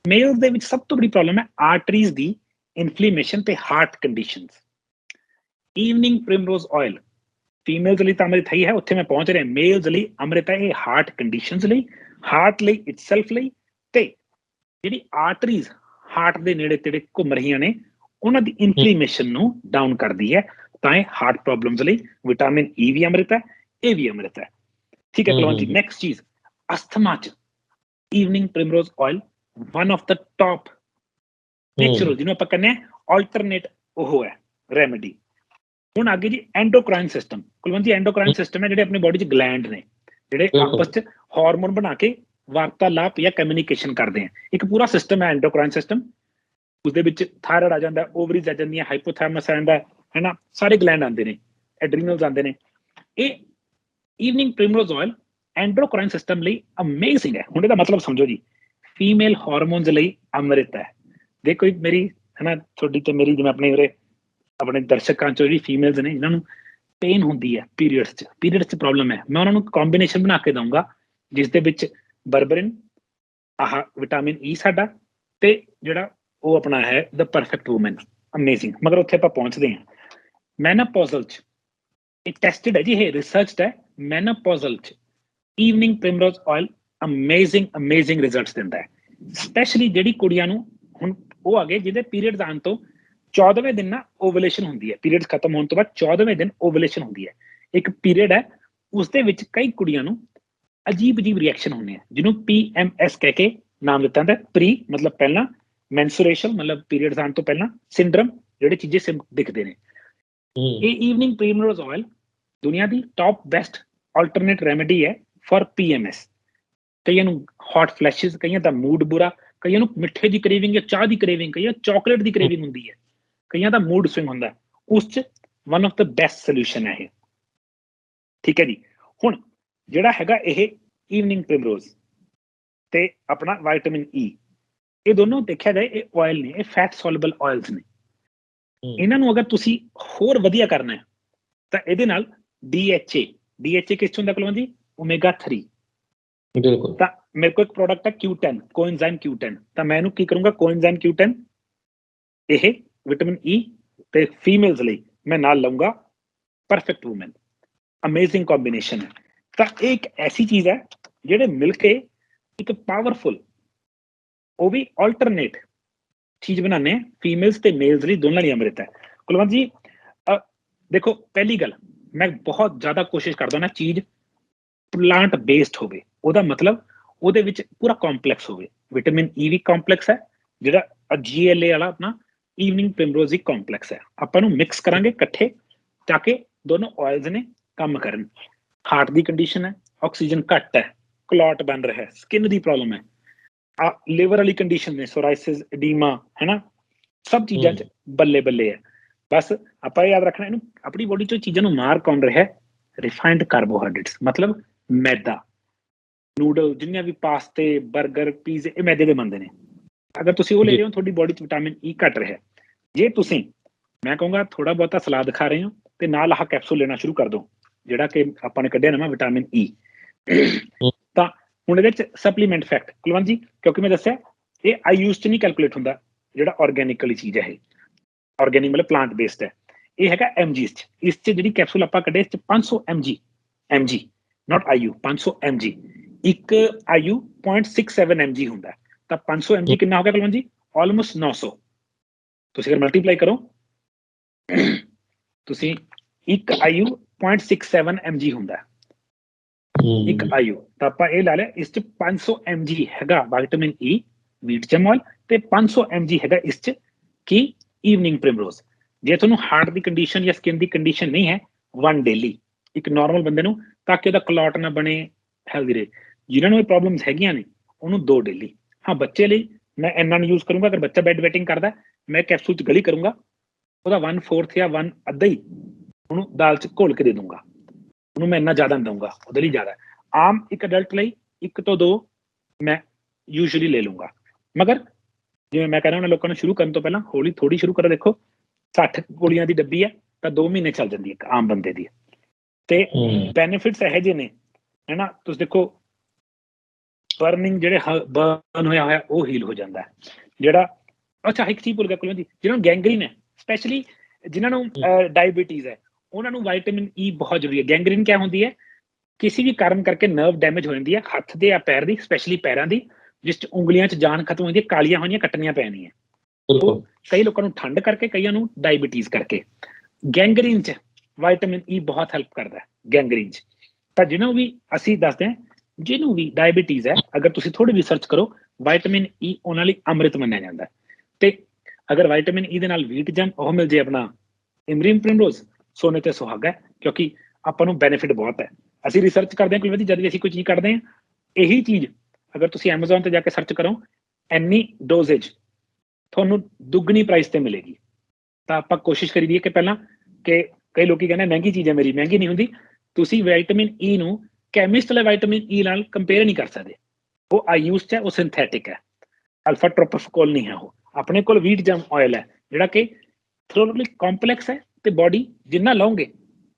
ਮੇਲਸ ਦੇ ਵਿੱਚ ਸਭ ਤੋਂ ਬੜੀ ਪ੍ਰੋਬਲਮ ਹੈ ਆਰਟਰੀਜ਼ ਦੀ ਇਨਫਲੇਮੇਸ਼ਨ ਤੇ heart conditions evening primrose oil females ਲਈ ਤਾਂ ਅੰਮ੍ਰਿਤ ਹੀ ਹੈ ਉੱਥੇ ਮੈਂ ਪਹੁੰਚ ਰਿਹਾ ਮੇਲਸ ਲਈ ਅੰਮ੍ਰਿਤ ਹੈ ਇਹ ਹਾਰਟ ਕੰਡੀਸ਼ਨਸ ਲਈ ਹਾਰਟ ਲਈ ਇਟਸੈਲਫ ਲਈ ਤੇ ਜਿਹੜੀ ਆਰਟਰੀਜ਼ ਹਾਰਟ ਦੇ ਨੇੜੇ ਤੇੜੇ ਘੁੰਮ ਰਹੀਆਂ ਨੇ ਉਹਨਾਂ ਦੀ ਇਨਫਲੇਮੇਸ਼ਨ ਨੂੰ ਡਾਊਨ ਕਰਦੀ ਹੈ ਤਾਂ ਇਹ ਹਾਰਟ ਪ੍ਰੋਬਲਮਸ ਲਈ ਵਿਟਾਮਿਨ ਈ ਵੀ ਅੰਮ੍ਰਿਤ ਹੈ ਇਹ ਵੀ ਅੰਮ੍ਰਿਤ ਹੈ ਠੀਕ ਹੈ ਕਲਵੰਤ ਜੀ। ਨੈਕਸਟ ਚੀਜ਼ ਅਸਥਮਾ ਚ evening primrose oil one of the top natural ਜਿਹਨੂੰ ਆਪਾਂ ਕਹਿੰਦੇ ਆ ਆਲਟਰਨੇਟ ਉਹ ਹੈ ਰੈਮੇਡੀ ਹੁਣ ਅੱਗੇ ਜੀ ਐਂਡੋਕ੍ਰਾਈਨ ਸਿਸਟਮ ਕੁਲਵੰਤ ਜੀ ਐਂਡੋਕ੍ਰਾਈਨ ਸਿਸਟਮ ਹੈ ਜਿਹੜੇ ਆਪਣੀ ਬਾਡੀ 'ਚ ਗਲੈਂਡ ਨੇ ਜਿਹੜੇ। ਆਪਸ 'ਚ ਹਾਰਮੋਨ ਬਣਾ ਕੇ ਵਾਰਤਾਲਾਪ ਜਾਂ ਕਮਿਊਨੀਕੇਸ਼ਨ ਕਰਦੇ ਆ ਇੱਕ ਪੂਰਾ ਸਿਸਟਮ ਹੈ ਐਂਡੋਕ੍ਰਾਈਨ ਸਿਸਟਮ ਉਸਦੇ ਵਿੱਚ ਥਾਇਰਾਇਡ ਆ ਜਾਂਦਾ ਓਵਰੀਜ਼ ਆ ਜਾਂਦੀਆਂ ਹਾਈਪੋਥੈਲਮਸ ਆ ਜਾਂਦਾ ਹੈ, ਹੈਨਾ ਸਾਰੇ ਗਲੈਂਡ ਆਉਂਦੇ ਨੇ ਐਡਰੀਨਲਸ ਆਉਂਦੇ ਨੇ ਇਹ evening primrose oil endocrine system ਲਈ ਅਮੇਜ਼ਿੰਗ ਹੈ। ਹੁਣ ਇਹਦਾ ਮਤਲਬ ਸਮਝੋ ਜੀ ਫੀਮੇਲ ਹਾਰਮੋਨਸ ਲਈ ਅੰਮ੍ਰਿਤ ਹੈ। ਦੇਖੋ ਜੀ, ਮੇਰੀ ਹੈਨਾ ਤੁਹਾਡੀ ਤੇ ਮੇਰੀ, ਜਿਵੇਂ ਆਪਣੇ ਉਰੇ, ਆਪਣੇ ਦਰਸ਼ਕਾਂ ਚੋਂ ਜਿਹੜੀ ਫੀਮੇਲਸ ਨੇ, ਇਹਨਾਂ ਨੂੰ ਪੇਨ ਹੁੰਦੀ ਹੈ ਪੀਰੀਅਡਸ 'ਚ। ਪੀਰੀਅਡਸ 'ਚ ਪ੍ਰੋਬਲਮ ਹੈ। ਮੈਂ ਉਹਨਾਂ ਨੂੰ ਕੰਬੀਨੇਸ਼ਨ ਬਣਾ ਕੇ ਦਊਂਗਾ, ਜਿਸ ਦੇ ਵਿੱਚ ਬਰਬਰਿਨ ਆਹ ਵਿਟਾਮਿਨ ਈ e ਸਾਡਾ, ਤੇ ਜਿਹੜਾ ਉਹ ਆਪਣਾ ਹੈ ਦ ਪਰਫੈਕਟ ਔਮਨ ਅਮੇਜ਼ਿੰਗ ਮਗਰ ਉੱਥੇ ਆਪਾਂ ਪਹੁੰਚਦੇ ਹਾਂ। ਮੈਨੋਪੌਜ਼ਲ 'ਚ, ਇਹ ਟੈਸਟਡ ਹੈ ਜੀ, ਇਹ ਰਿਸਰਚਡ ਹੈ। ਮੈਨੋਪੌਜ਼ਲ 'ਚ evening primrose oil amazing amazing results ਦਿੰਦਾ ਹੈ। ਸਪੈਸ਼ਲੀ ਜਿਹੜੀ ਕੁੜੀਆਂ ਨੂੰ ਹੁਣ ਉਹ ਆ ਗਏ ਜਿਹਦੇ ਪੀਰੀਅਡਸ ਆਉਣ ਤੋਂ 14ਵੇਂ ਦਿਨ ਨਾ ਓਵੂਲੇਸ਼ਨ ਹੁੰਦੀ ਹੈ। ਪੀਰੀਅਡਸ ਖਤਮ ਹੋਣ ਤੋਂ ਬਾਅਦ 14ਵੇਂ ਦਿਨ ਓਵੂਲੇਸ਼ਨ ਹੁੰਦੀ ਹੈ। ਇੱਕ ਪੀਰੀਅਡ ਹੈ ਉਸ ਦੇ ਵਿੱਚ ਕਈ ਕੁੜੀਆਂ ਨੂੰ ਅਜੀਬ ਅਜੀਬ ਰਿਐਕਸ਼ਨ ਹੁੰਦੇ ਆ। ਜਿਹਨੂੰ PMS ਕਹਿ ਕੇ ਨਾਮ ਦਿੱਤਾ ਜਾਂਦਾ ਪ੍ਰੀ ਮਤਲਬ ਪਹਿਲਾਂ ਮੈਂਸੂਰੇਸ਼ਨ ਮਤਲਬ ਪੀਰੀਅਡਸ ਆਉਣ ਤੋਂ ਪਹਿਲਾਂ ਸਿੰਡਰਮ ਜਿਹੜੇ ਚੀਜ਼ੇ ਦਿਖਦੇ ਨੇ। ਇਹ ਈਵਨਿੰਗ ਪ੍ਰੀਮਰੋਜ਼ ਆਇਲ ਦੁਨੀਆ ਦੀ ਟਾਪ ਬੈਸਟ ਆਲਟਰਨੇਟ ਰੈਮੇਡੀ ਹੈ ਫॉर ਪੀਐਮਐਸ ਕਈਆਂ ਨੂੰ ਹੌਟ ਫਲੈਸ਼ਸ ਕਈਆਂ ਦਾ ਮੂਡ ਬੁਰਾ ਕਈਆਂ ਨੂੰ ਮਿੱਠੇ ਦੀ ਕ੍ਰੇਵਿੰਗ ਜਾਂ ਚਾਹ ਦੀ ਕ੍ਰੇਵਿੰਗ ਕਈਆਂ ਚਾਕਲੇਟ ਦੀ ਕ੍ਰੇਵਿੰਗ ਹੁੰਦੀ ਹੈ। ਕਈਆਂ ਦਾ ਮੂਡ ਸਵਿੰਗ ਹੁੰਦਾ ਹੈ। ਉਸ ਚ ਵਨ ਆਫ ਦਾ ਬੈਸਟ ਸੋਲੂਸ਼ਨ ਹੈ ਇਹ। ਠੀਕ ਹੈ ਜੀ। ਹੁਣ ਜਿਹੜਾ ਹੈਗਾ ਇਹ ਈਵਨਿੰਗ ਪ੍ਰਿਮਰੋਜ਼ ਤੇ ਆਪਣਾ ਵਿਟਾਮਿਨ ਈ ਇਹ ਦੋਨੋਂ ਦੇਖਿਆ ਜਾਏ ਇਹ ਆਇਲ ਨੇ ਇਹ ਫੈਟ ਸੋਲੂਬਲ ਆਇਲਸ ਨੇ। ਇਹਨਾਂ ਨੂੰ ਅਗਰ ਤੁਸੀਂ ਹੋਰ ਵਧੀਆ ਕਰਨਾ ਹੈ ਤਾਂ ਇਹਦੇ ਨਾਲ DHA ਕਿਸ ਚੋਂ ਦਾ ਕੁਲਵੰਤ ਜੀ ਓਮੇਗਾ 3 ਬਿਲਕੁਲ। ਤਾਂ ਮੇਰੇ ਕੋਲ ਇੱਕ ਪ੍ਰੋਡਕਟ ਹੈ Q10 ਕੋਐਨਜ਼ਾਈਮ Q10 ਤਾਂ ਮੈਂ ਇਹਨੂੰ ਕੀ ਕਰੂੰਗਾ? ਕੋਐਨਜ਼ਾਈਮ Q10 ਇਹ ਵਿਟਾਮਿਨ ਈ ਤੇ ਫੀਮੇਲਸ ਲਈ ਮੈਂ ਨਾਲ ਲਵਾਂਗਾ ਪਰਫੈਕਟ ਔਮਨ ਅਮੇਜ਼ਿੰਗ ਕੰਬੀਨੇਸ਼ਨ ਹੈ ਤਾਂ ਇਹ ਇੱਕ ਐਸੀ ਚੀਜ਼ ਹੈ ਜਿਹੜੇ ਮਿਲ ਕੇ ਇੱਕ ਪਾਵਰਫੁਲ ਉਹ ਵੀ ਆਲਟਰਨੇਟ ਚੀਜ਼ ਆ। ਫੀਮੇਲਸ ਤੇ ਮੇਲਸ ਲਈ ਦੋਨਾਂ ਲਈ ਅੰਮ੍ਰਿਤ ਹੈ। ਕੁਲਵੰਤ ਜੀ ਦੇਖੋ ਪਹਿਲੀ ਗੱਲ ਮੈਂ ਬਹੁਤ ਜ਼ਿਆਦਾ ਕੋਸ਼ਿਸ਼ ਕਰਦਾ ਨਾ ਚੀਜ਼ ਪਲਾਂਟ ਬੇਸਡ ਹੋਵੇ। ਉਹਦਾ ਮਤਲਬ ਉਹਦੇ ਵਿੱਚ ਪੂਰਾ ਕੰਪਲੈਕਸ ਹੋਵੇ। ਵਿਟਾਮਿਨ ਈ ਵੀ ਕੰਪਲੈਕਸ ਹੈ ਜਿਹੜਾ ਜੀਐਲਏ ਵਾਲਾ ਆਪਣਾ ਈਵਨਿੰਗ ਪ੍ਰਿਮਰੋਜ਼ੀ ਕੰਪਲੈਕਸ ਹੈ। ਆਪਾਂ ਨੂੰ ਮਿਕਸ ਕਰਾਂਗੇ ਇਕੱਠੇ ਤਾਂ ਕਿ ਦੋਨੋਂ ਆਇਲਸ ਨੇ ਕੰਮ ਕਰਨ। ਹਾਰਟ ਦੀ ਕੰਡੀਸ਼ਨ ਹੈ ਆਕਸੀਜਨ ਘੱਟ ਹੈ ਕਲੌਟ ਬਣ ਰਿਹਾ ਹੈ ਸਕਿਨ ਦੀ ਪ੍ਰੋਬਲਮ ਹੈ। ਆ ਲਿਵਰ ਵਾਲੀ ਕੰਡੀਸ਼ਨ ਨੇ ਸੋਰਾਇਸਿਸ ਐਡੀਮਾ ਹੈਨਾ? ਸਭ ਚੀਜ਼ਾਂ ਚ ਬੱਲੇ ਬੱਲੇ ਹੈ। ਬਸ ਆਪਾਂ ਇਹ ਯਾਦ ਰੱਖਣਾ ਇਹਨੂੰ ਆਪਣੀ ਬੋਡੀ ਚੋਂ ਚੀਜ਼ਾਂ ਨੂੰ ਮਾਰ ਕੌਣ ਰਿਹਾ ਹੈ? ਰਿਫਾਈਨਡ ਕਾਰਬੋਹਾਈਡਰੇਟਸ ਮਤਲਬ ਮੈਦਾ। ਨੂਡਲ ਜਿੰਨੀਆਂ ਵੀ ਪਾਸਤੇ 버ਗਰ ਪੀਜ਼ੇ ਇਹ ਮੈਦੇ ਦੇ ਬਣਦੇ ਨੇ। ਅਗਰ ਤੁਸੀਂ ਉਹ ਲੈ। ਰਹੇ ਹੋ ਤੁਹਾਡੀ ਬੋਡੀ 'ਚ ਵਿਟਾਮਿਨ ਈ ਘਟ ਰਿਹਾ ਹੈ। ਜੇ ਤੁਸੀਂ ਮੈਂ ਕਹੂੰਗਾ ਥੋੜਾ ਬਹੁਤਾ ਸਲਾਦ ਖਾ ਰਹੇ ਹੋ ਤੇ ਨਾਲ ਆਹ ਕੈਪਸੂਲ ਲੈਣਾ ਸ਼ੁਰੂ ਕਰ ਦਿਓ ਜਿਹੜਾ ਕਿ ਆਪਾਂ ਨੇ ਕੱਢਿਆ ਨਵਾਂ ਵਿਟਾਮਿਨ ਈ ਤਾਂ ਹੁਣ ਇਹਦੇ ਚ ਸਪਲੀਮੈਂਟ ਫੈਕਟ ਕੁਲਵੰਤ ਜੀ ਕਿਉਂਕਿ ਮੈਂ ਦੱਸਿਆ ਇਹ ਆਯੂਸ ਚ ਨਹੀਂ ਕੈਲਕੂਲੇਟ ਹੁੰਦਾ ਜਿਹੜਾ ਆਰਗੈਨਿਕਲੀ ਚੀਜ਼ ਹੈ ਇਹ। ਆਰਗੈਨਿਕ ਮਤਲਬ ਪਲਾਂਟ ਬੇਸਡ ਹੈ ਇਹ ਹੈਗਾ mgs ਚ ਇਸ ਚ ਜਿਹੜੀ ਕੈਪਸੂਲ ਆਪਾਂ ਕੱਢੇ ਇਸ ਚ 500 mg mg ਨਾਟ ਆਯੂ 500 mg ਇੱਕ ਆਯੂ 0.67 mg ਹੁੰਦਾ ਹੈ। ਤਾਂ 500 mg ਕਿੰਨਾ ਹੋ ਗਿਆ ਕੁਲਵੰਤ ਜੀ ਆਲਮੋਸਟ 900 ਤੁਸੀਂ ਅਗਰ ਮਲਟੀਪਲਾਈ ਕਰੋ ਤੁਸੀਂ ਇੱਕ ਆਯੂ 0.67 mg ਹੁੰਦਾ ਹੈ ਹਮ, ਇੱਕ ਆਯੂ ਤਾਂ ਆਪਾਂ ਇਹ ਲਾ ਲਿਆ ਇਸ ਚ 500 mg ਹੈਗਾ ਵਿਟਾਮਿਨ ਈ ਵੀਟ ਜਮੋਲ ਤੇ 500 mg ਹੈਗਾ ਇਸ ਚ ਕੀ ਈਵਨਿੰਗ ਪ੍ਰਿਮਰੋਜ਼ ਜੇ ਤੁਹਾਨੂੰ ਹਾਰਟ ਦੀ ਕੰਡੀਸ਼ਨ ਜਾਂ ਸਕਿਨ ਦੀ ਕੰਡੀਸ਼ਨ ਨਹੀਂ ਹੈ ਵਨ ਡੇਲੀ ਇੱਕ ਨਾਰਮਲ ਬੰਦੇ ਨੂੰ ਤਾਂ ਕਿ ਉਹਦਾ ਕਲੌਟ ਨਾ ਬਣੇ ਹੈਲਦੀ ਰਹੇ। ਜਿਨ੍ਹਾਂ ਨੂੰ ਇਹ ਪ੍ਰੋਬਲਮਸ ਹੈਗੀਆਂ ਨੇ, ਉਹਨੂੰ ਦੋ ਡੇਲੀ ਹਾਂ, ਬੱਚੇ ਲਈ ਮੈਂ ਇੰਨਾ ਨਹੀਂ ਯੂਜ਼ ਕਰੂੰਗਾ, ਅਗਰ ਬੱਚਾ ਬੈਡ ਵੈਟਿੰਗ ਕਰਦਾ, ਮੈਂ ਕੈਪਸੂਲ ਚ ਗਲੀ ਕਰੂੰਗਾ, ਉਹਦਾ 1/4 ਜਾਂ 1 ਅੱਧਾ ਹੀ ਉਹਨੂੰ ਦਾਲ ਚ ਘੋਲ ਕੇ ਦੇ ਦੂੰਗਾ ਉਹਨੂੰ ਮੈਂ ਇੰਨਾ ਜ਼ਿਆਦਾ ਨਹੀਂ ਦਊਂਗਾ, ਉਹਦੇ ਲਈ ਜ਼ਿਆਦਾ। ਆਮ ਇੱਕ ਅਡਲਟ ਲਈ ਇੱਕ ਤੋਂ ਦੋ ਮੈਂ ਯੂਜੂਅਲੀ ਲੈ ਲੂੰਗਾ ਮਗਰ ਜਿਵੇਂ ਮੈਂ ਕਹਿੰਦਾ ਉਹਨਾਂ ਲੋਕਾਂ ਨੂੰ ਸ਼ੁਰੂ ਕਰਨ ਤੋਂ ਪਹਿਲਾਂ ਹੌਲੀ ਥੋੜੀ ਸ਼ੁਰੂ ਕਰੋ ਦੇਖੋ। 60 ਗੋਲੀਆਂ ਦੀ ਡੱਬੀ ਹੈ ਤਾਂ 2 ਮਹੀਨੇ ਚੱਲ ਜਾਂਦੀ ਹੈ ਇੱਕ ਆਮ ਬੰਦੇ ਦੀ। ਤੇ ਬੈਨੀਫਿਟਸ ਇਹੋ ਜਿਹੇ ਨੇ ਹੈਨਾ? ਤੁਸੀਂ ਦੇਖੋ ਬਰਨਿੰਗ ਜਿਹੜੇ ਬਰਨ ਹੋਇਆ ਹੋਇਆ ਉਹ ਹੀਲ ਹੋ ਜਾਂਦਾ। ਹੈ ਜਿਹੜਾ ਅੱਛਾ ਇੱਕ ਚੀਜ਼ ਭੁੱਲ ਗਿਆ ਕੁਲਵੰਤ ਜੀ ਜਿਹਨਾਂ ਨੂੰ ਗੈਂਗਰੀਨ ਹੈ ਸਪੈਸ਼ਲੀ ਜਿਨ੍ਹਾਂ ਨੂੰ ਡਾਇਬੀਟੀਜ਼ ਹੈ ਉਹਨਾਂ ਨੂੰ ਵਿਟਾਮਿਨ ਈ ਬਹੁਤ ਜ਼ਰੂਰੀ ਹੈ। ਗੈਂਗਰੀਨ ਕੀ ਹੁੰਦੀ ਹੈ? ਕਿਸੇ ਵੀ ਕਾਰਨ ਕਰਕੇ ਨਰਵ ਡੈਮੇਜ ਹੋ ਜਾਂਦੀ ਹੈ ਹੱਥ ਦੇ ਜਾਂ ਪੈਰ ਦੀ ਸਪੈਸ਼ਲੀ ਪੈਰਾਂ ਦੀ। ਜਿਸ ਚ ਉਂਗਲੀਆਂ 'ਚ ਜਾਨ ਖਤਮ ਹੋ ਜਾਂਦੀ ਹੈ ਕਾਲੀਆਂ ਹੋਈਆਂ ਕੱਟਣੀਆਂ ਪੈਣੀਆਂ। ਬਿਲਕੁਲ। ਕਈ ਲੋਕਾਂ ਨੂੰ ਠੰਡ ਕਰਕੇ ਕਈਆਂ ਨੂੰ ਡਾਇਬੀਟੀਜ਼ ਕਰਕੇ। ਗੈਂਗਰੀਨ 'ਚ ਵਿਟਾਮਿਨ ਈ ਬਹੁਤ ਹੈਲਪ ਕਰਦਾ ਹੈ ਗੈਂਗਰੀਨ 'ਚ। ਤਾਂ ਜਿਹਨੂੰ ਵੀ ਅਸੀਂ ਦੱਸਦੇ ਹਾਂ ਜਿਹਨੂੰ ਵੀ ਡਾਇਬੀਟੀਜ਼ ਹੈ ਅਗਰ ਤੁਸੀਂ ਥੋੜੀ ਰਿਸਰਚ ਕਰੋ ਵਿਟਾਮਿਨ ਈ ਉਹਨਾਂ ਲਈ ਅੰਮ੍ਰਿਤ ਮੰਨਿਆ ਜਾਂਦਾ ਹੈ। ਤੇ ਅਗਰ ਵਿਟਾਮਿਨ ਈ ਦੇ ਨਾਲ ਵੀਟ ਜਮ ਉਹ ਮਿਲ ਜੇ ਆਪਣਾ ਇਮਰੀਮ ਪ੍ਰਿਮਰੋਜ਼ ਸੋਨੇ ਤੇ ਸੁਹਾਗਾ ਕਿਉਂਕਿ ਆਪਾਂ ਨੂੰ ਬੈਨੀਫਿਟ ਬਹੁਤ ਹੈ। ਅਸੀਂ ਰਿਸਰਚ ਕਰਦੇ ਹਾਂ ਕੁਲਵੰਤ ਜੀ ਜਦ ਵੀ ਅਸੀਂ ਕੋਈ ਚੀਜ਼ ਕੱਢਦੇ ਹਾਂ ਇਹੀ ਚੀਜ਼ ਅਗਰ ਤੁਸੀਂ Amazon ਤੇ ਜਾ ਕੇ ਸਰਚ ਕਰੋ ਐਨੀ ਡੋਜ਼ੇਜ ਤੁਹਾਨੂੰ ਦੁੱਗਣੀ ਪ੍ਰਾਈਸ ਤੇ ਮਿਲੇਗੀ। ਤਾਂ ਆਪਾਂ ਕੋਸ਼ਿਸ਼ ਕਰੀਏ ਕਿ ਪਹਿਲਾਂ ਕਿ ਕਈ ਲੋਕੀ ਕਹਿੰਦੇ ਮਹਿੰਗੀ ਚੀਜ਼ ਹੈ ਮੇਰੀ ਮਹਿੰਗੀ ਨਹੀਂ ਹੁੰਦੀ। ਤੁਸੀਂ ਵਿਟਾਮਿਨ ਈ e ਨੂੰ ਕੈਮਿਸਟ ਵਾਲੇ ਵਿਟਾਮਿਨ ਈ e ਨਾਲ ਕੰਪੇਅਰ ਨਹੀਂ ਕਰ ਸਕਦੇ। ਉਹ ਆਯੂਸਟ ਹੈ ਉਹ ਸਿੰਥੈਟਿਕ ਹੈ। ਅਲਫਾ ਟ੍ਰੋਪੋਫਿਕੋਲ ਨਹੀਂ ਹੈ ਉਹ। ਆਪਣੇ ਕੋਲ ਵੀਟ ਜਮ ਆਇਲ ਹੈ ਜਿਹੜਾ ਕਿ ਥੋੜ੍ਹੀ ਕੰਪਲੈਕਸ ਹੈ ਤੇ ਬਾਡੀ ਜਿੰਨਾ ਲਓਗੇ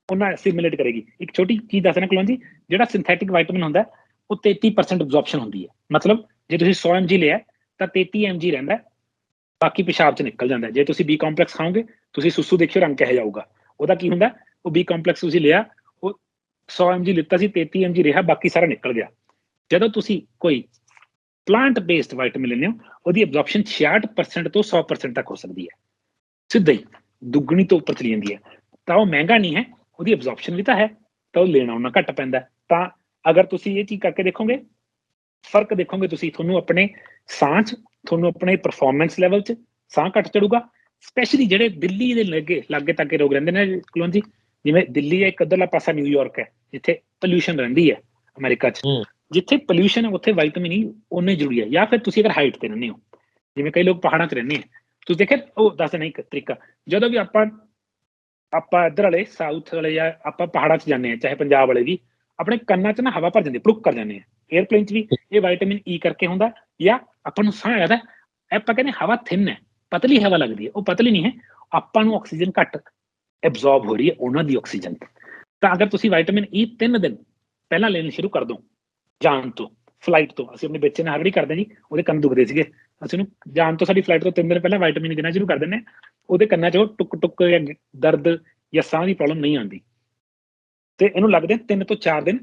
ਉਹਨਾਂ ਸਿਮੂਲੇਟ ਕਰੇਗੀ। ਇੱਕ ਛੋਟੀ ਚੀਜ਼ ਦੱਸਣਾ ਕੋਲੋਂ ਜੀ ਜਿਹੜਾ ਸਿੰਥੈਟਿਕ ਵਿਟਾਮਿਨ ਹੁੰਦਾ ਹੈ, ਉਹ 33% ਅਬਜ਼ੌਰਪਸ਼ਨ ਹੁੰਦੀ ਹੈ। ਮਤਲਬ ਜੇ ਤੁਸੀਂ 100 mg ਲਿਆ, ਤਾਂ 33 mg ਰਹਿੰਦਾ ਬਾਕੀ ਪਿਸ਼ਾਬ ਚ ਨਿਕਲ ਜਾਂਦਾ ਜੇ ਤੁਸੀਂ ਬੀ ਕੰਪਲੈਕਸ ਖਾਓਗੇ, ਤੁਸੀਂ ਸੁਸੂ ਦੇਖਿਓ, ਰੰਗ ਕਿਹੋ ਜਾਊਗਾ ਉਹਦਾ ਕੀ ਹੁੰਦਾ? ਉਹ ਬੀ ਕੰਪਲੈਕਸ ਤੁਸੀਂ ਲਿਆ, ਉਹ 100 mg ਲਿੱਤਾ ਸੀ 33 mg ਰਿਹਾ, ਬਾਕੀ ਸਾਰਾ ਨਿਕਲ ਗਿਆ। ਜਦੋਂ ਤੁਸੀਂ ਕੋਈ ਪਲਾਂਟ ਬੇਸਡ ਵਿਟਾਮਿਨ ਲੈਂਦੇ ਹੋ, ਉਹਦੀ ਅਬਜ਼ੌਰਪਸ਼ਨ 66% ਤੋਂ 100% ਤੱਕ ਹੋ ਸਕਦੀ ਹੈ। ਸਿੱਧਾ ਹੀ, ਦੁੱਗਣੀ ਤੋਂ ਉੱਪਰ ਚਲੀ ਜਾਂਦੀ ਹੈ। ਤਾਂ ਉਹ ਮਹਿੰਗਾ ਨਹੀਂ ਹੈ, ਉਹਦੀ ਅਬਜ਼ੌਰਪਸ਼ਨ ਵੀ ਤਾਂ ਹੈ, ਤਾਂ ਉਹ ਲੈਣਾ ਉਹਨਾਂ ਘੱਟ ਪੈਂਦਾ ਤਾਂ ਅਗਰ ਤੁਸੀਂ ਇਹ ਚੀਜ਼ ਕਰਕੇ ਦੇਖੋਗੇ ਫ਼ਰਕ ਦੇਖੋਗੇ ਤੁਸੀਂ ਤੁਹਾਨੂੰ ਆਪਣੇ ਸਾਹ 'ਚ ਤੁਹਾਨੂੰ ਆਪਣੇ ਪਰਫਾਰਮੈਂਸ ਲੈਵਲ 'ਚ ਸਾਹ ਘੱਟ ਚੜੂਗਾ। ਸਪੈਸ਼ਲੀ ਜਿਹੜੇ ਦਿੱਲੀ ਦੇ ਲੱਗੇ ਲਾਗੇ ਤੱਕੇ ਲੋਕ ਰਹਿੰਦੇ ਨੇ ਕੁਲਵੰਤ ਜੀ ਜਿਵੇਂ ਦਿੱਲੀ ਹੈ ਇੱਕ ਅੱਧਰਲਾ ਪਾਸਾ ਨਿਊਯਾਰਕ ਹੈ ਜਿੱਥੇ ਪੋਲੂਸ਼ਨ ਰਹਿੰਦੀ ਹੈ ਅਮਰੀਕਾ 'ਚ। ਜਿੱਥੇ ਪੋਲੂਸ਼ਨ ਹੈ ਉੱਥੇ ਵਿਟਾਮਿਨ ਈ ਉਹਨੇ ਜ਼ਰੂਰੀ ਹੈ। ਜਾਂ ਫਿਰ ਤੁਸੀਂ ਅਗਰ ਹਾਈਟ ਤੇ ਰਹਿੰਦੇ ਹੋ ਜਿਵੇਂ ਕਈ ਲੋਕ ਪਹਾੜਾਂ 'ਚ ਰਹਿੰਦੇ ਆ ਤੁਸੀਂ ਦੇਖਿਆ ਉਹ ਦੱਸ ਨਹੀਂ ਇੱਕ ਤਰੀਕਾ ਜਦੋਂ ਵੀ ਆਪਾਂ ਆਪਾਂ ਇੱਧਰ ਵਾਲੇ ਸਾਊਥ ਵਾਲੇ ਜਾਂ ਆਪਾਂ ਪਹਾੜਾਂ 'ਚ ਜਾਂਦੇ ਆ ਚਾਹੇ ਪੰਜਾਬ ਵਾਲੇ ਵੀ ਆਪਣੇ ਕੰਨਾਂ 'ਚ ਨਾ ਹਵਾ ਭਰ ਜਾਂਦੀ ਪਲੁੱਕ ਕਰ ਜਾਂਦੇ ਆ। 에ਅਰਪਲੇਨ 'ਚ ਵੀ ਇਹ ਵਿਟਾਮਿਨ ਈ e ਕਰਕੇ ਹੁੰਦਾ ਜਾਂ ਆਪਾਂ ਨੂੰ ਸਾਹ ਆਦਾ ਆਪਾਂ ਕਹਿੰਦੇ ਹਵਾ ਥਿਨ ਹੈ, ਪਤਲੀ ਹਵਾ ਲੱਗਦੀ ਹੈ, ਉਹ ਪਤਲੀ ਨਹੀਂ ਹੈ, ਆਪਾਂ ਨੂੰ ਆਕਸੀਜਨ ਘੱਟ ਐਬਜ਼ੌਰਬ ਹੋ ਰਹੀ ਹੈ ਉਹਨਾਂ ਦੀ ਆਕਸੀਜਨ ਤਾਂ ਅਗਰ ਤੁਸੀਂ ਵਿਟਾਮਿਨ ਈ 3 ਦਿਨ ਪਹਿਲਾਂ ਲੈਣੀ ਸ਼ੁਰੂ ਕਰ ਦੋ, ਜਾਣ ਤੋਂ ਫਲਾਈਟ ਤੋਂ, ਅਸੀਂ ਆਪਣੇ ਬੱਚੇ ਨਾਲ ਹਰੜੀ ਕਰਦੇ ਜੀ, ਉਹਦੇ ਕੰਨ ਦੁਖਦੇ ਸੀਗੇ, ਅਸੀਂ ਉਹਨੂੰ ਜਾਣ ਤੋਂ ਸਾਡੀ ਫਲਾਈਟ ਤੋਂ 3 ਦਿਨ ਪਹਿਲਾਂ ਵਿਟਾਮਿਨ e ਦੇਣਾ ਸ਼ੁਰੂ ਕਰ ਦਿੰਦੇ ਹਾਂ, ਉਹਦੇ ਕੰਨਾਂ 'ਚ ਉਹ ਟੁੱਕ ਟੁੱਕ ਜਾਂ ਦਰਦ ਜਾਂ ਸਾਹ ਦੀ ਪ੍ਰੋਬਲਮ ਨਹੀਂ ਆਉਂਦੀ। ਤੇ ਇਹਨੂੰ ਲੱਗਦੇ 3 ਤੋਂ 4 ਦਿਨ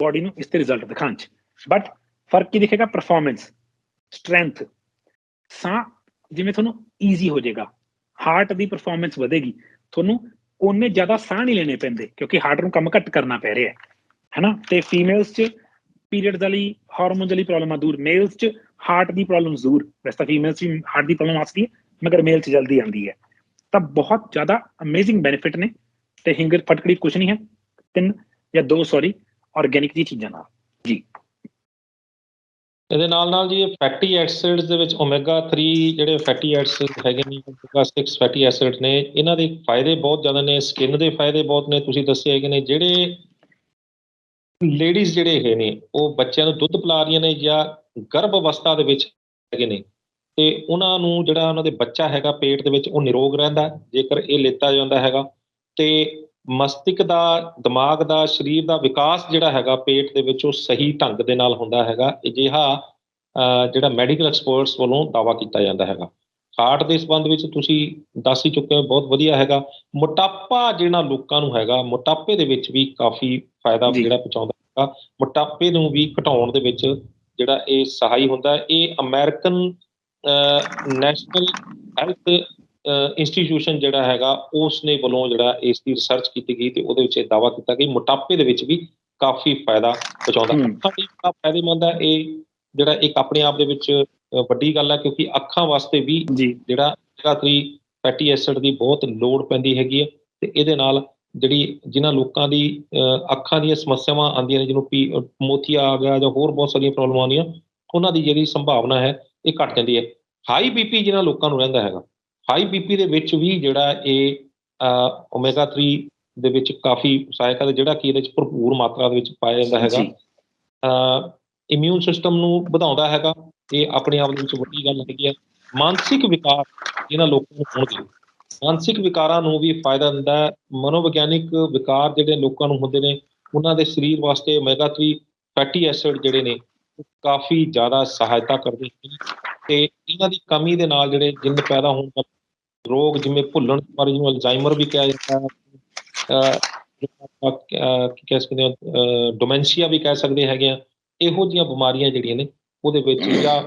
ਬਾਡੀ ਨੂੰ ਇਸ ਤੇ ਰਿਜ਼ਲਟ ਦਿਖਾਉਣ 'ਚ। ਬਟ ਫ਼ਰਕ ਕੀ ਦਿਖੇਗਾ? ਪਰਫਾਰਮੈਂਸ ਸਟਰੈਂਥ ਸਾਹ ਜਿਵੇਂ ਤੁਹਾਨੂੰ ਈਜ਼ੀ ਹੋ ਜਾਏਗਾ ਹਾਰਟ ਦੀ ਪਰਫਾਰਮੈਂਸ ਵਧੇਗੀ, ਤੁਹਾਨੂੰ ਉਹਨੇ ਜ਼ਿਆਦਾ ਸਾਹ ਨਹੀਂ ਲੈਣੇ ਪੈਂਦੇ, ਕਿਉਂਕਿ ਹਾਰਟ ਨੂੰ ਕੰਮ ਘੱਟ ਕਰਨਾ ਪੈ ਰਿਹਾ ਹੈ, ਹੈਨਾ? ਤੇ ਫੀਮੇਲਸ 'ਚ ਪੀਰੀਅਡਸ ਵਾਲੀ ਹਾਰਮੋਨਸ ਵਾਲੀ ਪ੍ਰੋਬਲਮਾਂ ਦੂਰ ਮੇਲਸ 'ਚ ਹਾਰਟ ਦੀ ਪ੍ਰੋਬਲਮ ਜ਼ਰੂਰ, ਵੈਸੇ ਤਾਂ ਫੀਮੇਲਸ 'ਚ ਹਾਰਟ ਦੀ ਪ੍ਰੋਬਲਮ ਆਸਦੀ ਹੈ, ਮਗਰ ਮੇਲ 'ਚ ਜਲਦੀ ਆਉਂਦੀ ਹੈ। ਤਾਂ ਬਹੁਤ ਜ਼ਿਆਦਾ ਅਮੇਜ਼ਿੰਗ ਬੈਨੀਫਿਟ ਨੇ, ਤੇ ਹਿੰਗਰ ਫਟਕੜੀ ਕੁਝ ਨਹੀਂ ਹੈ। ਤਿੰਨ ਜਾਂ ਦੋ ਸੌਰੀ ਆਰਗੇਨਿਕ ਦੀ ਚੀਜ਼ਾਂ ਨਾਲ। ਜੀ। ਇਹਦੇ ਨਾਲ ਨਾਲ ਜੀ ਇਹ ਫੈਟੀ ਐਸਿਡਸ ਦੇ ਵਿੱਚ ਓਮੇਗਾ 3 ਜਿਹੜੇ ਫੈਟੀ ਐਸਿਡ ਹੈਗੇ ਨੇ ਓਮੇਗਾ 6 ਫੈਟੀ ਐਸਿਡ ਨੇ, ਇਹਨਾਂ ਦੇ ਫਾਇਦੇ ਬਹੁਤ ਜ਼ਿਆਦਾ ਨੇ ਸਕਿਨ ਦੇ ਫਾਇਦੇ ਬਹੁਤ ਨੇ, ਤੁਸੀਂ ਦੱਸੇ ਹੈਗੇ ਨੇ, ਜਿਹੜੇ ਲੇਡੀਜ਼ ਜਿਹੜੇ ਹੈਗੇ ਨੇ, ਉਹ ਬੱਚਿਆਂ ਨੂੰ ਦੁੱਧ ਪਿਲਾ ਰਹੀਆਂ ਨੇ ਜਾਂ ਗਰਭ ਅਵਸਥਾ ਦੇ ਵਿੱਚ ਹੈਗੇ ਨੇ, ਤੇ ਉਹਨਾਂ ਨੂੰ ਜਿਹੜਾ ਉਹਨਾਂ ਦੇ ਬੱਚਾ ਹੈਗਾ, ਪੇਟ ਦੇ ਵਿੱਚ ਉਹ ਨਿਰੋਗ ਰਹਿੰਦਾ ਜੇਕਰ ਇਹ ਲਿੱਤਾ ਜਾਂਦਾ ਹੈਗਾ, ਤੇ ਮਸਤਿਸ਼ਕ ਦਾ ਦਿਮਾਗ ਦਾ ਸਰੀਰ ਦਾ ਵਿਕਾਸ ਜਿਹੜਾ ਹੈਗਾ ਪੇਟ ਦੇ ਵਿੱਚ ਉਹ ਸਹੀ ਢੰਗ ਦੇ ਨਾਲ ਹੁੰਦਾ ਹੈਗਾ ਅਜਿਹਾ ਜਿਹੜਾ ਮੈਡੀਕਲ ਐਕਸਪਰਟਸ ਵੱਲੋਂ ਦਾਵਾ ਕੀਤਾ ਜਾਂਦਾ ਹੈਗਾ ਹਾਰਟ ਦੇ ਸੰਬੰਧ ਵਿੱਚ ਤੁਸੀਂ ਦੱਸ ਹੀ ਚੁੱਕੇ ਹੋ ਬਹੁਤ ਵਧੀਆ ਹੈਗਾ ਮੋਟਾਪਾ ਜਿਹੜਾ ਲੋਕਾਂ ਨੂੰ ਹੈਗਾ ਮੋਟਾਪੇ ਦੇ ਵਿੱਚ ਵੀ ਕਾਫੀ ਫਾਇਦਾ। ਜਿਹੜਾ ਪਹੁੰਚਾਉਂਦਾ ਹੈਗਾ ਮੋਟਾਪੇ ਨੂੰ ਵੀ ਘਟਾਉਣ ਦੇ ਵਿੱਚ ਜਿਹੜਾ ਇਹ ਸਹਾਈ ਹੁੰਦਾ। ਇਹ ਅਮਰੀਕਨ ਨੈਸ਼ਨਲ ਹੈਲਥ ਇੰਸਟੀਟਿਊਸ਼ਨ ਜਿਹੜਾ ਹੈਗਾ ਉਸ ਨੇ ਵੱਲੋਂ ਜਿਹੜਾ ਇਸ ਦੀ ਰਿਸਰਚ ਕੀਤੀ ਗਈ ਤੇ ਉਹਦੇ ਵਿੱਚ ਇਹ ਦਾਵਾ ਕੀਤਾ ਕਿ ਮੋਟਾਪੇ ਦੇ ਵਿੱਚ ਵੀ ਕਾਫੀ ਫਾਇਦਾ ਪਹੁੰਚਾਉਂਦਾ। ਲਈ ਬੜਾ ਫਾਇਦੇਮੰਦ ਹੈ ਇਹ ਜਿਹੜਾ ਇੱਕ ਆਪਣੇ ਆਪ ਦੇ ਵਿੱਚ ਵੱਡੀ ਗੱਲ ਹੈ ਕਿਉਂਕਿ ਅੱਖਾਂ ਵਾਸਤੇ ਵੀ ਜਿਹੜਾ 3 ਫੈਟੀ ਐਸਿਡ ਦੀ ਬਹੁਤ ਲੋੜ ਪੈਂਦੀ ਹੈਗੀ ਹੈ ਤੇ ਇਹਦੇ ਨਾਲ ਜਿਹੜੀ ਜਿਨ੍ਹਾਂ ਲੋਕਾਂ ਦੀ ਅੱਖਾਂ ਦੀਆਂ ਸਮੱਸਿਆਵਾਂ ਆਉਂਦੀਆਂ ਨੇ ਜਿਹਨੂੰ ਪੀ ਮੋਤੀਆ ਆ ਗਿਆ ਜਾਂ ਹੋਰ ਬਹੁਤ ਸਾਰੀਆਂ ਪ੍ਰੋਬਲਮਾਂ ਆਉਂਦੀਆਂ ਉਹਨਾਂ ਦੀ ਜਿਹੜੀ ਸੰਭਾਵਨਾ ਹੈ ਇਹ ਘਟ ਜਾਂਦੀ ਹੈ। ਹਾਈ ਬੀਪੀ ਜਿਨ੍ਹਾਂ ਲੋਕਾਂ ਨੂੰ ਰਹਿੰਦਾ ਹੈਗਾ ਹਾਈ ਬੀਪੀ ਦੇ ਵਿੱਚ ਵੀ ਜਿਹੜਾ ਇਹ ਓਮੇਗਾ 3 ਦੇ ਵਿੱਚ ਕਾਫੀ ਸਹਾਇਕ ਹੈ ਜਿਹੜਾ ਕਿ ਇਹਦੇ ਵਿੱਚ ਭਰਪੂਰ ਮਾਤਰਾ ਦੇ ਵਿੱਚ ਪਾਇਆ ਜਾਂਦਾ ਹੈਗਾ। ਇਮਿਊਨ ਸਿਸਟਮ ਨੂੰ ਵਧਾਉਂਦਾ ਹੈਗਾ। ਇਹ ਆਪਣੇ ਆਪ ਦੇ ਵਿੱਚ ਵੱਡੀ ਗੱਲ ਹੈਗੀ ਹੈ ਮਾਨਸਿਕ ਵਿਕਾਰ ਇਹਨਾਂ ਲੋਕਾਂ ਨੂੰ ਹੋਣਗੇ ਮਾਨਸਿਕ ਵਿਕਾਰਾਂ ਨੂੰ ਵੀ ਫਾਇਦਾ ਦਿੰਦਾ ਹੈ। ਮਨੋਵਿਗਿਆਨਿਕ ਵਿਕਾਰ ਜਿਹੜੇ ਲੋਕਾਂ ਨੂੰ ਹੁੰਦੇ ਨੇ ਉਹਨਾਂ ਦੇ ਸਰੀਰ ਵਾਸਤੇ ਓਮੇਗਾ 3 ਫੈਟੀ ਐਸਿਡ ਜਿਹੜੇ ਨੇ ਕਾਫੀ ਜ਼ਿਆਦਾ ਸਹਾਇਤਾ ਕਰਦੇ ਨੇ। ਤੇ ਇਹਨਾਂ ਦੀ ਕਮੀ ਦੇ ਨਾਲ ਜਿਹੜੇ ਜਿੰਨ ਪੈਦਾ ਹੋਣ ਦਾ ਰੋਗ ਜਿਵੇਂ ਭੁੱਲਣ ਬਾਰੇ ਜਿਹਨੂੰ ਅਲਜ਼ਾਈਮਰ ਵੀ ਕਿਹਾ ਜਾਂਦਾ ਹੈ ਕੀ ਕਹਿ ਸਕਦੇ ਹਾਂ ਡੋਮੈਂਸ਼ੀਆ ਵੀ ਕਹਿ ਸਕਦੇ ਹੈਗੇ ਆ ਇਹੋ ਜਿਹੀਆਂ ਬਿਮਾਰੀਆਂ ਜਿਹੜੀਆਂ ਨੇ ਉਹਦੇ ਵਿੱਚ ਜਾਂ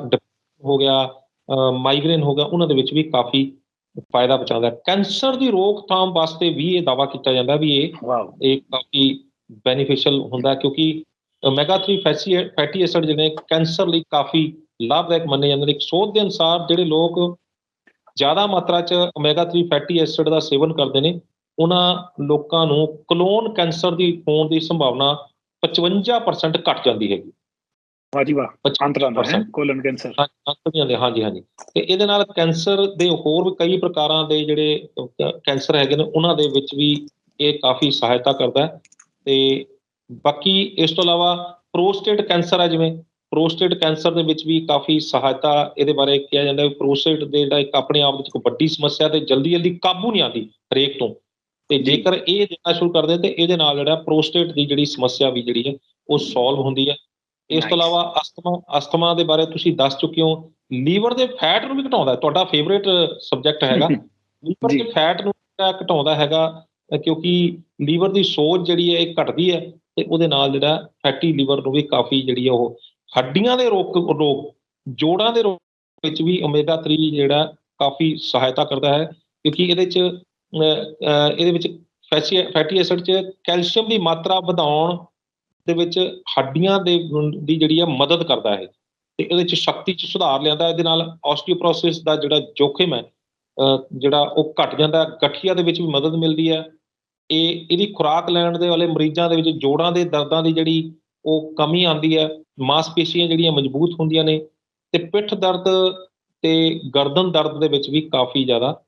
ਹੋ ਗਿਆ ਮਾਈਗ੍ਰੇਨ ਹੋ ਗਿਆ ਉਹਨਾਂ ਦੇ ਵਿੱਚ ਵੀ ਕਾਫੀ ਫਾਇਦਾ ਪਹੁੰਚਾਉਂਦਾ ਕੈਂਸਰ ਦੀ ਰੋਕਥਾਮ ਵਾਸਤੇ ਵੀ ਇਹ ਦਾਵਾ ਕੀਤਾ ਜਾਂਦਾ ਵੀ ਇਹ ਇਹ ਕਾਫੀ ਬੈਨੀਫੀਸ਼ੀਅਲ ਹੁੰਦਾ ਕਿਉਂਕਿ ਓਮੇਗਾ 3 ਫੈਟੀ ਫੈਟੀ ਐਸਿਡ ਜਿਹੜੇ ਕੈਂਸਰ ਲਈ ਕਾਫੀ ਲਾਭਦਾਇਕ ਮੰਨੇ ਜਾਂਦੇ ਨੇ। ਇੱਕ ਸੋਧ ਦੇ ਅਨੁਸਾਰ ਜਿਹੜੇ ਲੋਕ ਜ਼ਿਆਦਾ ਮਾਤਰਾ 'ਚ ਓਮੇਗਾ 3 ਫੈਟੀ ਐਸਿਡ ਦਾ ਸੇਵਨ ਕਰਦੇ ਨੇ ਉਹਨਾਂ ਲੋਕਾਂ ਨੂੰ ਕਲੋਨ ਕੈਂਸਰ ਦੀ ਹੋਣ ਦੀ ਸੰਭਾਵਨਾ 55% ਘਟ ਜਾਂਦੀ ਹੈਗੀ। ਵਾਹ ਜੀ ਵਾਹ ਅੰਤਰਾਂ ਦਾ ਹੈ 55% ਕੋਲਨ ਕੈਂਸਰ ਅੰਤੜੀਆਂ ਦੇ ਹਾਂਜੀ ਹਾਂਜੀ। ਤੇ ਇਹਦੇ ਨਾਲ ਕੈਂਸਰ ਦੇ ਹੋਰ ਵੀ ਕਈ ਪ੍ਰਕਾਰਾਂ ਦੇ ਜਿਹੜੇ ਕੈਂਸਰ ਹੈਗੇ ਨੇ ਉਹਨਾਂ ਦੇ ਵਿੱਚ ਵੀ ਇਹ ਕਾਫੀ ਸਹਾਇਤਾ ਕਰਦਾ ਹੈ। ਤੇ ਬਾਕੀ ਇਸ ਤੋਂ ਇਲਾਵਾ ਪ੍ਰੋਸਟੇਟ ਕੈਂਸਰ ਹੈ ਜਿਵੇਂ ਪ੍ਰੋਸਟੇਟ ਕੈਂਸਰ ਦੇ ਵਿੱਚ ਵੀ ਕਾਫੀ ਸਹਾਇਤਾ ਇਹਦੇ ਬਾਰੇ ਕਿਹਾ ਜਾਂਦਾ ਹੈ ਪ੍ਰੋਸਟੇਟ ਦੇ ਜਿਹੜਾ ਇੱਕ ਆਪਣੇ ਆਪ ਵਿੱਚ ਇੱਕ ਵੱਡੀ ਸਮੱਸਿਆ ਤੇ ਜਲਦੀ ਜਲਦੀ ਕਾਬੂ ਨਹੀਂ ਆਉਂਦੀ ਹਰੇਕ ਤੋਂ। ਤੇ ਜੇਕਰ ਇਹ ਦੇਣਾ ਸ਼ੁਰੂ ਕਰਦੇ ਤੇ ਇਹਦੇ ਨਾਲ ਜਿਹੜਾ ਪ੍ਰੋਸਟੇਟ ਦੀ ਜਿਹੜੀ ਸਮੱਸਿਆ ਵੀ ਜਿਹੜੀ ਹੈ ਉਹ ਸੋਲਵ ਹੁੰਦੀ ਹੈ। ਇਸ ਤੋਂ. ਇਲਾਵਾ ਅਸਥਮਾ ਅਸਥਮਾ ਦੇ ਬਾਰੇ ਤੁਸੀਂ ਦੱਸ ਚੁੱਕੇ ਹੋ। ਲੀਵਰ ਦੇ ਫੈਟ ਨੂੰ ਵੀ ਘਟਾਉਂਦਾ ਹੈ। ਤੁਹਾਡਾ ਫੇਵਰੇਟ ਸਬਜੈਕਟ ਹੈਗਾ। ਲੀਵਰ। ਦੇ ਫੈਟ ਨੂੰ ਜਿਹੜਾ ਘਟਾਉਂਦਾ ਹੈਗਾ ਕਿਉਂਕਿ ਲੀਵਰ ਦੀ ਸੋਜ ਜਿਹੜੀ ਹੈ ਇਹ ਘਟਦੀ ਹੈ ਤੇ ਉਹਦੇ ਨਾਲ ਜਿਹੜਾ ਫੈਟੀ ਲੀਵਰ ਨੂੰ ਵੀ ਕਾਫੀ ਜਿਹੜੀ ਉਹ ਹੱਡੀਆਂ ਦੇ ਰੋਗ ਰੋਗ ਜੋੜਾਂ ਦੇ ਰੋਗ ਵਿੱਚ ਵੀ ਓਮੇਗਾ 3 ਜਿਹੜਾ ਕਾਫੀ ਸਹਾਇਤਾ ਕਰਦਾ ਹੈ ਕਿਉਂਕਿ ਇਹਦੇ ਚ ਇਹਦੇ ਵਿੱਚ ਫੈਟੀ ਐਸਿਡ ਚ ਕੈਲਸ਼ੀਅਮ ਦੀ ਮਾਤਰਾ ਵਧਾਉਣ ਦੇ ਵਿੱਚ ਹੱਡੀਆਂ ਦੇ ਦੀ ਜਿਹੜੀ ਹੈ ਮਦਦ ਕਰਦਾ ਹੈ। ਤੇ ਇਹਦੇ ਚ ਸ਼ਕਤੀ ਚ ਸੁਧਾਰ ਲਿਆਂਦਾ ਇਹਦੇ ਨਾਲ ਆਸਟੀਓਪਰੋਸਿਸ ਦਾ ਜਿਹੜਾ ਜੋਖਮ ਹੈ ਅਹ, ਜਿਹੜਾ ਉਹ ਘਟ ਜਾਂਦਾ ਗਠੀਆ ਦੇ ਵਿੱਚ ਵੀ ਮਦਦ ਮਿਲਦੀ ਹੈ। ਇਹ ਇਹਦੀ ਖੁਰਾਕ ਲੈਣ ਦੇ ਵਾਲੇ ਮਰੀਜ਼ਾਂ ਦੇ ਵਿੱਚ ਜੋੜਾਂ ਦੇ ਦਰਦਾਂ ਦੀ ਜਿਹੜੀ ਉਹ ਕਮੀ ਆਉਂਦੀ ਹੈ ਮਾਸਪੇਸ਼ੀਆਂ ਜਿਹੜੀਆਂ ਮਜ਼ਬੂਤ ਹੁੰਦੀਆਂ ਨੇ ਤੇ ਪਿੱਠ ਦਰਦ ਤੇ ਗਰਦਨ ਦਰਦ ਦੇ ਵਿੱਚ ਵੀ ਕਾਫੀ ਜ਼ਿਆਦਾ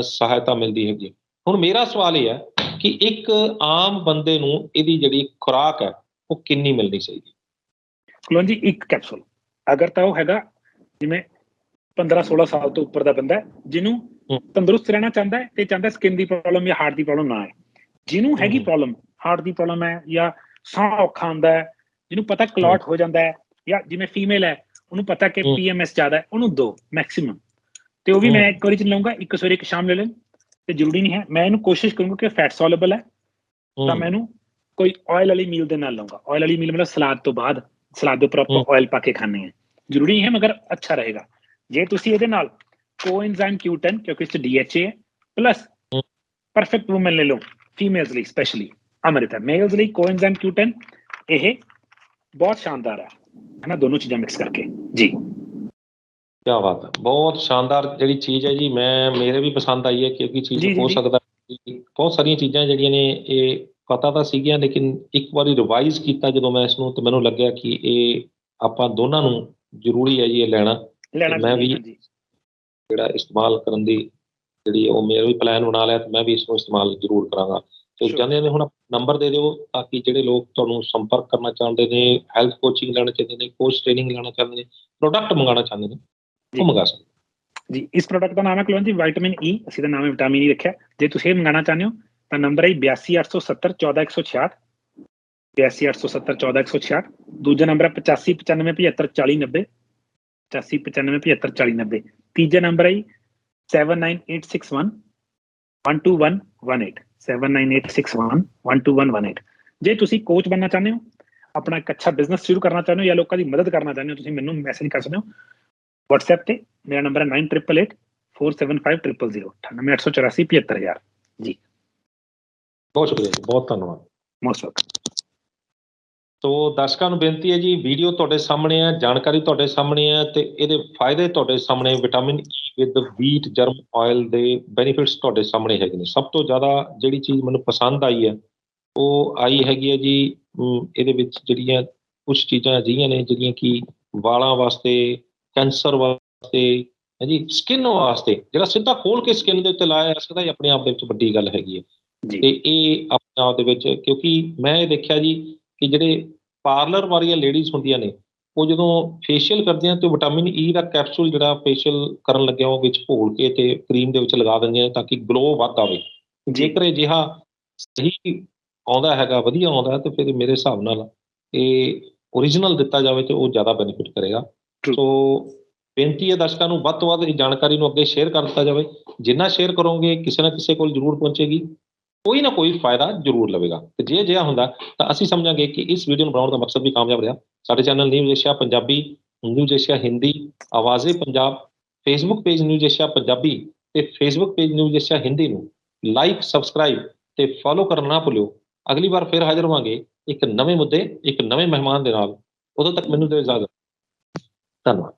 ਸਹਾਇਤਾ ਮਿਲਦੀ ਹੈਗੀ ਹੁਣ ਮੇਰਾ ਸਵਾਲ ਇਹ ਹੈ ਕਿ ਇੱਕ ਆਮ ਬੰਦੇ ਨੂੰ ਇਹਦੀ ਜਿਹੜੀ ਖੁਰਾਕ ਹੈ ਉਹ ਕਿੰਨੀ ਮਿਲਣੀ ਚਾਹੀਦੀ ਕਲੋਨ ਜੀ ਇੱਕ ਕੈਪਸੂਲ ਅਗਰ ਤਾਂ ਉਹ ਹੈਗਾ ਜਿਵੇਂ 15 16 ਸਾਲ ਤੋਂ ਉੱਪਰ ਦਾ ਬੰਦਾ ਜਿਹਨੂੰ। ਤੰਦਰੁਸਤ ਰਹਿਣਾ ਚਾਹੁੰਦਾ ਹੈ ਤੇ ਚਾਹੁੰਦਾ ਸਕਿਨ ਦੀ ਪ੍ਰੋਬਲਮ ਜਾਂ ਹਾਰਟ ਦੀ ਪ੍ਰੋਬਲਮ ਨਾ ਹੈ ਜਿਹਨੂੰ ਹੈਗੀ। ਪ੍ਰੋਬਲਮ ਹਾਰਟ ਦੀ ਪ੍ਰੋਬਲਮ ਹੈ ਜਾਂ ਸਾਹ ਔਖਾ ਆਉਂਦਾ ਹੈ ਜਿਹਨੂੰ ਪਤਾ ਕਲੌਟ ਹੋ। ਜਾਂਦਾ ਹੈ ਜਾਂ ਜਿਵੇਂ ਫੀਮੇਲ ਹੈ ਉਹਨੂੰ ਪਤਾ ਕਿ। ਪੀਐਮਐਸ ਜ਼ਿਆਦਾ ਹੈ ਉਹਨੂੰ ਦੋ ਮੈਕਸਿਮਮ ਤੇ ਉਹ ਵੀ। ਮੈਂ ਇੱਕ ਵਾਰੀ ਚ ਲਵਾਂਗਾ ਇੱਕ ਸਵੇਰੇ ਇੱਕ ਸ਼ਾਮ ਲੈ ਲੈਣ। ਤੇ ਜ਼ਰੂਰੀ ਨਹੀਂ ਹੈ ਮੈਂ ਇਹਨੂੰ ਕੋਸ਼ਿਸ਼ ਕਰੂੰਗਾ ਕਿ ਫੈਟ ਸੋਲੇਬਲ ਹੈ। ਤਾਂ ਮੈਂ ਇਹਨੂੰ ਕੋਈ ਆਇਲ ਵਾਲੀ ਮੀਲ ਦੇ ਨਾਲ ਲਵਾਂਗਾ ਆਇਲ ਵਾਲੀ ਮੀਲ ਮਤਲਬ ਸਲਾਦ ਤੋਂ ਬਾਅਦ ਸਲਾਦ ਦੇ ਉੱਪਰ ਆਪਾਂ। ਆਇਲ ਪਾ ਕੇ ਖਾਣੇ ਹੈ। ਜ਼ਰੂਰੀ ਹੈ ਮਗਰ ਅੱਛਾ ਰਹੇਗਾ। ਜੇ ਤੁਸੀਂ ਇਹਦੇ ਨਾਲ ਕੋਐਨਜ਼ਾਈਮ Q10 ਕਿਉਂਕਿ ਇਸ ਚ DHA ਹੈ ਪਲੱਸ। ਪਰਫੈਕਟ ਔਮਨ ਲੈ ਲਓ ਫੀਮੇਲਸ ਲਈ ਸਪੈਸ਼ਲੀ ਅਮ੍ਰਿਤਾ। ਮੇਲਸ ਲਈ ਕੋਐਨਜ਼ਾਈਮ Q10 ਇਹ ਬਹੁਤ ਸ਼ਾਨਦਾਰ ਹੈ ਹੈ ਨਾ ਦੋਨੋਂ ਚੀਜ਼ਾਂ ਮਿਕਸ ਕਰਕੇ ਜੀ ਕਿਆ ਬਾਤ ਹੈ। ਬਹੁਤ ਸ਼ਾਨਦਾਰ ਜਿਹੜੀ ਚੀਜ਼ ਹੈ ਜੀ। ਮੈਂ ਮੇਰੇ ਵੀ ਪਸੰਦ ਆਈ ਹੈ ਕਿਉਂਕਿ ਚੀਜ਼ ਹੋ। ਸਕਦਾ ਕਿ ਬਹੁਤ ਸਾਰੀਆਂ ਚੀਜ਼ਾਂ ਜਿਹੜੀਆਂ ਨੇ ਇਹ ਪਤਾ ਤਾਂ ਸੀਗੀਆਂ ਲੇਕਿਨ ਇੱਕ ਵਾਰੀ ਰਿਵਾਈਜ਼ ਕੀਤਾ ਜਦੋਂ ਮੈਂ ਇਸ ਨੂੰ ਤੇ ਮੈਨੂੰ ਲੱਗਿਆ ਕਿ ਇਹ ਆਪਾਂ ਦੋਨਾਂ ਨੂੰ ਜ਼ਰੂਰੀ ਹੈ ਜੀ ਇਹ ਲੈਣਾ। ਮੈਂ ਵੀ- ਜਿਹੜਾ ਇਸਤੇਮਾਲ ਕਰਨ ਦੀ ਜਿਹੜੀ ਉਹ ਮੇਰਾ ਵੀ ਪਲਾਨ ਬਣਾ ਲਿਆ ਤੇ ਮੈਂ ਵੀ ਇਸ ਨੂੰ ਇਸਤੇਮਾਲ ਜ਼ਰੂਰ ਕਰਾਂਗਾ। ਤੇ. ਚਾਹੁੰਦੇ ਨੇ ਹੁਣ ਨੰਬਰ ਦੇ ਦਿਓ ਤਾਂ ਕਿ ਜਿਹੜੇ ਲੋਕ ਤੁਹਾਨੂੰ ਸੰਪਰਕ ਕਰਨਾ ਚਾਹੁੰਦੇ ਨੇ ਹੈਲਥ ਕੋਚਿੰਗ ਲੈਣਾ ਚਾਹੁੰਦੇ ਨੇ ਕੋਚ ਟ੍ਰੇਨਿੰਗ ਲੈਣਾ ਚਾਹੁੰਦੇ ਨੇ ਪ੍ਰੋਡਕਟ ਮੰਗਾਉਣਾ ਚਾਹੁੰਦੇ ਨੇ। ਉਹ ਮੰਗਾ ਸਕਦੇ ਜੀ ਇਸ ਪ੍ਰੋਡਕਟ ਦਾ ਨਾਮ ਹੈ ਕਲੋਨ ਜੀ ਵਿਟਾਮਿਨ ਈ ਅਸੀਂ ਦਾ ਨਾਮ ਹੈ ਵਿਟਾਮਿਨ ਈ ਰੱਖਿਆ। ਜੇ ਤੁਸੀਂ ਇਹ ਮੰਗਾਉਣਾ ਚਾਹੁੰਦੇ ਹੋ ਤਾਂ ਨੰਬਰ ਹੈ 82870 14166 82870 14166 ਦੂਜਾ ਨੰਬਰ ਹੈ 8595754090 8595754090 ਤੀਜਾ ਨੰਬਰ ਹੈ 79861 12118 79861 ਜੇ ਤੁਸੀਂ ਕੋਚ ਬਣਨਾ ਚਾਹੁੰਦੇ ਹੋ ਆਪਣਾ ਇੱਕ ਅੱਛਾ ਬਿਜ਼ਨਸ ਸ਼ੁਰੂ ਕਰਨਾ ਚਾਹੁੰਦੇ ਹੋ ਜਾਂ ਲੋਕਾਂ ਦੀ ਮਦਦ ਕਰਨਾ ਚਾਹੁੰਦੇ ਹੋ ਤੁਸੀਂ ਮੈਨੂੰ ਮੈਸੇਜ ਕਰ ਸਕਦੇ ਹੋ WhatsApp ਤੇ ਮੇਰਾ ਨੰਬਰ ਹੈ 9888 475000 98884 ਬਹੁਤ ਸ਼ੁਕਰੀਆ ਜੀ ਬਹੁਤ ਧੰਨਵਾਦ ਮੋਸਟ ਵੈਲਕਮ ਤੋ ਦਰਸ਼ਕਾਂ ਨੂੰ ਬੇਨਤੀ ਹੈ ਜੀ ਵੀਡੀਓ ਤੁਹਾਡੇ ਸਾਹਮਣੇ ਹੈ ਜਾਣਕਾਰੀ ਤੁਹਾਡੇ ਸਾਹਮਣੇ ਹੈ ਤੇ ਇਹਦੇ ਫਾਇਦੇ ਤੁਹਾਡੇ ਸਾਹਮਣੇ vitamin E with wheat germ oil ਦੇ ਬੈਨੀਫਿਟਸ ਤੁਹਾਡੇ ਸਾਹਮਣੇ ਹੈਗੇ ਨੇ। ਸਭ ਤੋਂ ਜ਼ਿਆਦਾ ਜਿਹੜੀ ਚੀਜ਼ ਮੈਨੂੰ ਪਸੰਦ ਆਈ ਹੈ ਉਹ ਆਈ ਹੈਗੀ ਹੈ ਜੀ ਇਹਦੇ ਵਿੱਚ ਜਿਹੜੀਆਂ ਕੁਝ ਚੀਜ਼ਾਂ ਅਜਿਹੀਆਂ ਨੇ ਜਿਹੜੀਆਂ ਕਿ ਵਾਲਾਂ ਵਾਸਤੇ ਕੈਂਸਰ ਵਾਸਤੇ ਹੈ ਜੀ ਸਕਿਨ ਵਾਸਤੇ ਜਿਹੜਾ ਸਿੱਧਾ ਖੋਲ ਕੇ ਸਕਿਨ ਦੇ ਉੱਤੇ ਲਾਇਆ ਜਾ ਸਕਦਾ ਇਹ ਆਪਣੇ ਆਪ ਦੇ ਵਿੱਚ ਵੱਡੀ ਗੱਲ ਹੈਗੀ ਹੈ। ਤੇ ਇਹ ਆਪਣੇ ਆਪ ਦੇ ਵਿੱਚ ਕਿਉਂਕਿ ਮੈਂ ਇਹ ਦੇਖਿਆ ਜੀ ਕਿ ਜਿਹੜੇ ਪਾਰਲਰ ਵਾਲੀਆਂ ਲੇਡੀਜ਼ ਹੁੰਦੀਆਂ ਨੇ ਉਹ ਜਦੋਂ ਫੇਸ਼ੀਅਲ ਕਰਦੀਆਂ ਤੇ ਵਿਟਾਮਿਨ ਈ ਦਾ ਕੈਪਸੂਲ ਜਿਹੜਾ ਫੇਸ਼ੀਅਲ ਕਰਨ ਲੱਗਿਆ ਉਹ ਵਿੱਚ ਘੋਲ ਕੇ ਤੇ ਕਰੀਮ ਦੇ ਵਿੱਚ ਲਗਾ ਦਿੰਦੀਆਂ ਤਾਂ ਕਿ ਗਲੋ ਵੱਧ ਆਵੇ। ਜੇਕਰ ਇਹ ਜਿਹਾ ਸਹੀ ਆਉਂਦਾ ਹੈਗਾ ਵਧੀਆ ਆਉਂਦਾ ਤੇ ਫਿਰ ਮੇਰੇ ਹਿਸਾਬ ਨਾਲ ਇਹ ਓਰੀਜਨਲ ਦਿੱਤਾ ਜਾਵੇ ਤੇ ਉਹ ਜ਼ਿਆਦਾ ਬੈਨੀਫਿਟ ਕਰੇਗਾ. ਸੋ ਬੇਨਤੀ ਹੈ ਦਰਸ਼ਕਾਂ ਨੂੰ ਵੱਧ ਤੋਂ ਵੱਧ ਇਹ ਜਾਣਕਾਰੀ ਨੂੰ ਅੱਗੇ ਸ਼ੇਅਰ ਕਰ ਦਿੱਤਾ ਜਾਵੇ। ਜਿੰਨਾ ਸ਼ੇਅਰ ਕਰੋਗੇ ਕਿਸੇ ਨਾ ਕਿਸੇ ਕੋਲ ਜ਼ਰੂਰ ਪਹੁੰਚੇਗੀ। ਕੋਈ ਨਾ ਕੋਈ ਫਾਇਦਾ ਜ਼ਰੂਰ ਲਵੇਗਾ। ਤੇ ਜੇ ਅਜਿਹਾ ਹੁੰਦਾ, ਤਾਂ ਅਸੀਂ ਸਮਝਾਂਗੇ ਕਿ ਇਸ ਵੀਡੀਓ ਨੂੰ ਬਣਾਉਣ ਦਾ ਮਕਸਦ ਵੀ ਕਾਮਯਾਬ ਰਿਹਾ। ਸਾਡੇ channel news Asia Punjabi news Asia Hindi Awaaze Punjab Facebook page news Asia Punjabi ਤੇ Facebook page news Asia Hindi ਨੂੰ ਲਾਈਕ ਸਬਸਕ੍ਰਾਈਬ ਤੇ ਫੋਲੋ ਕਰਨਾ ਨਾ ਭੁੱਲਿਓ। ਅਗਲੀ ਵਾਰ ਫਿਰ ਹਾਜ਼ਰ ਹੋਵਾਂਗੇ ਇੱਕ ਨਵੇਂ ਮੁੱਦੇ, ਇੱਕ ਨਵੇਂ ਮਹਿਮਾਨ ਦੇ ਨਾਲ। ਉਦੋਂ ਤੱਕ ਮੈਨੂੰ ਦਿਓ ਇਜਾਜ਼ਤ। ਧੰਨਵਾਦ।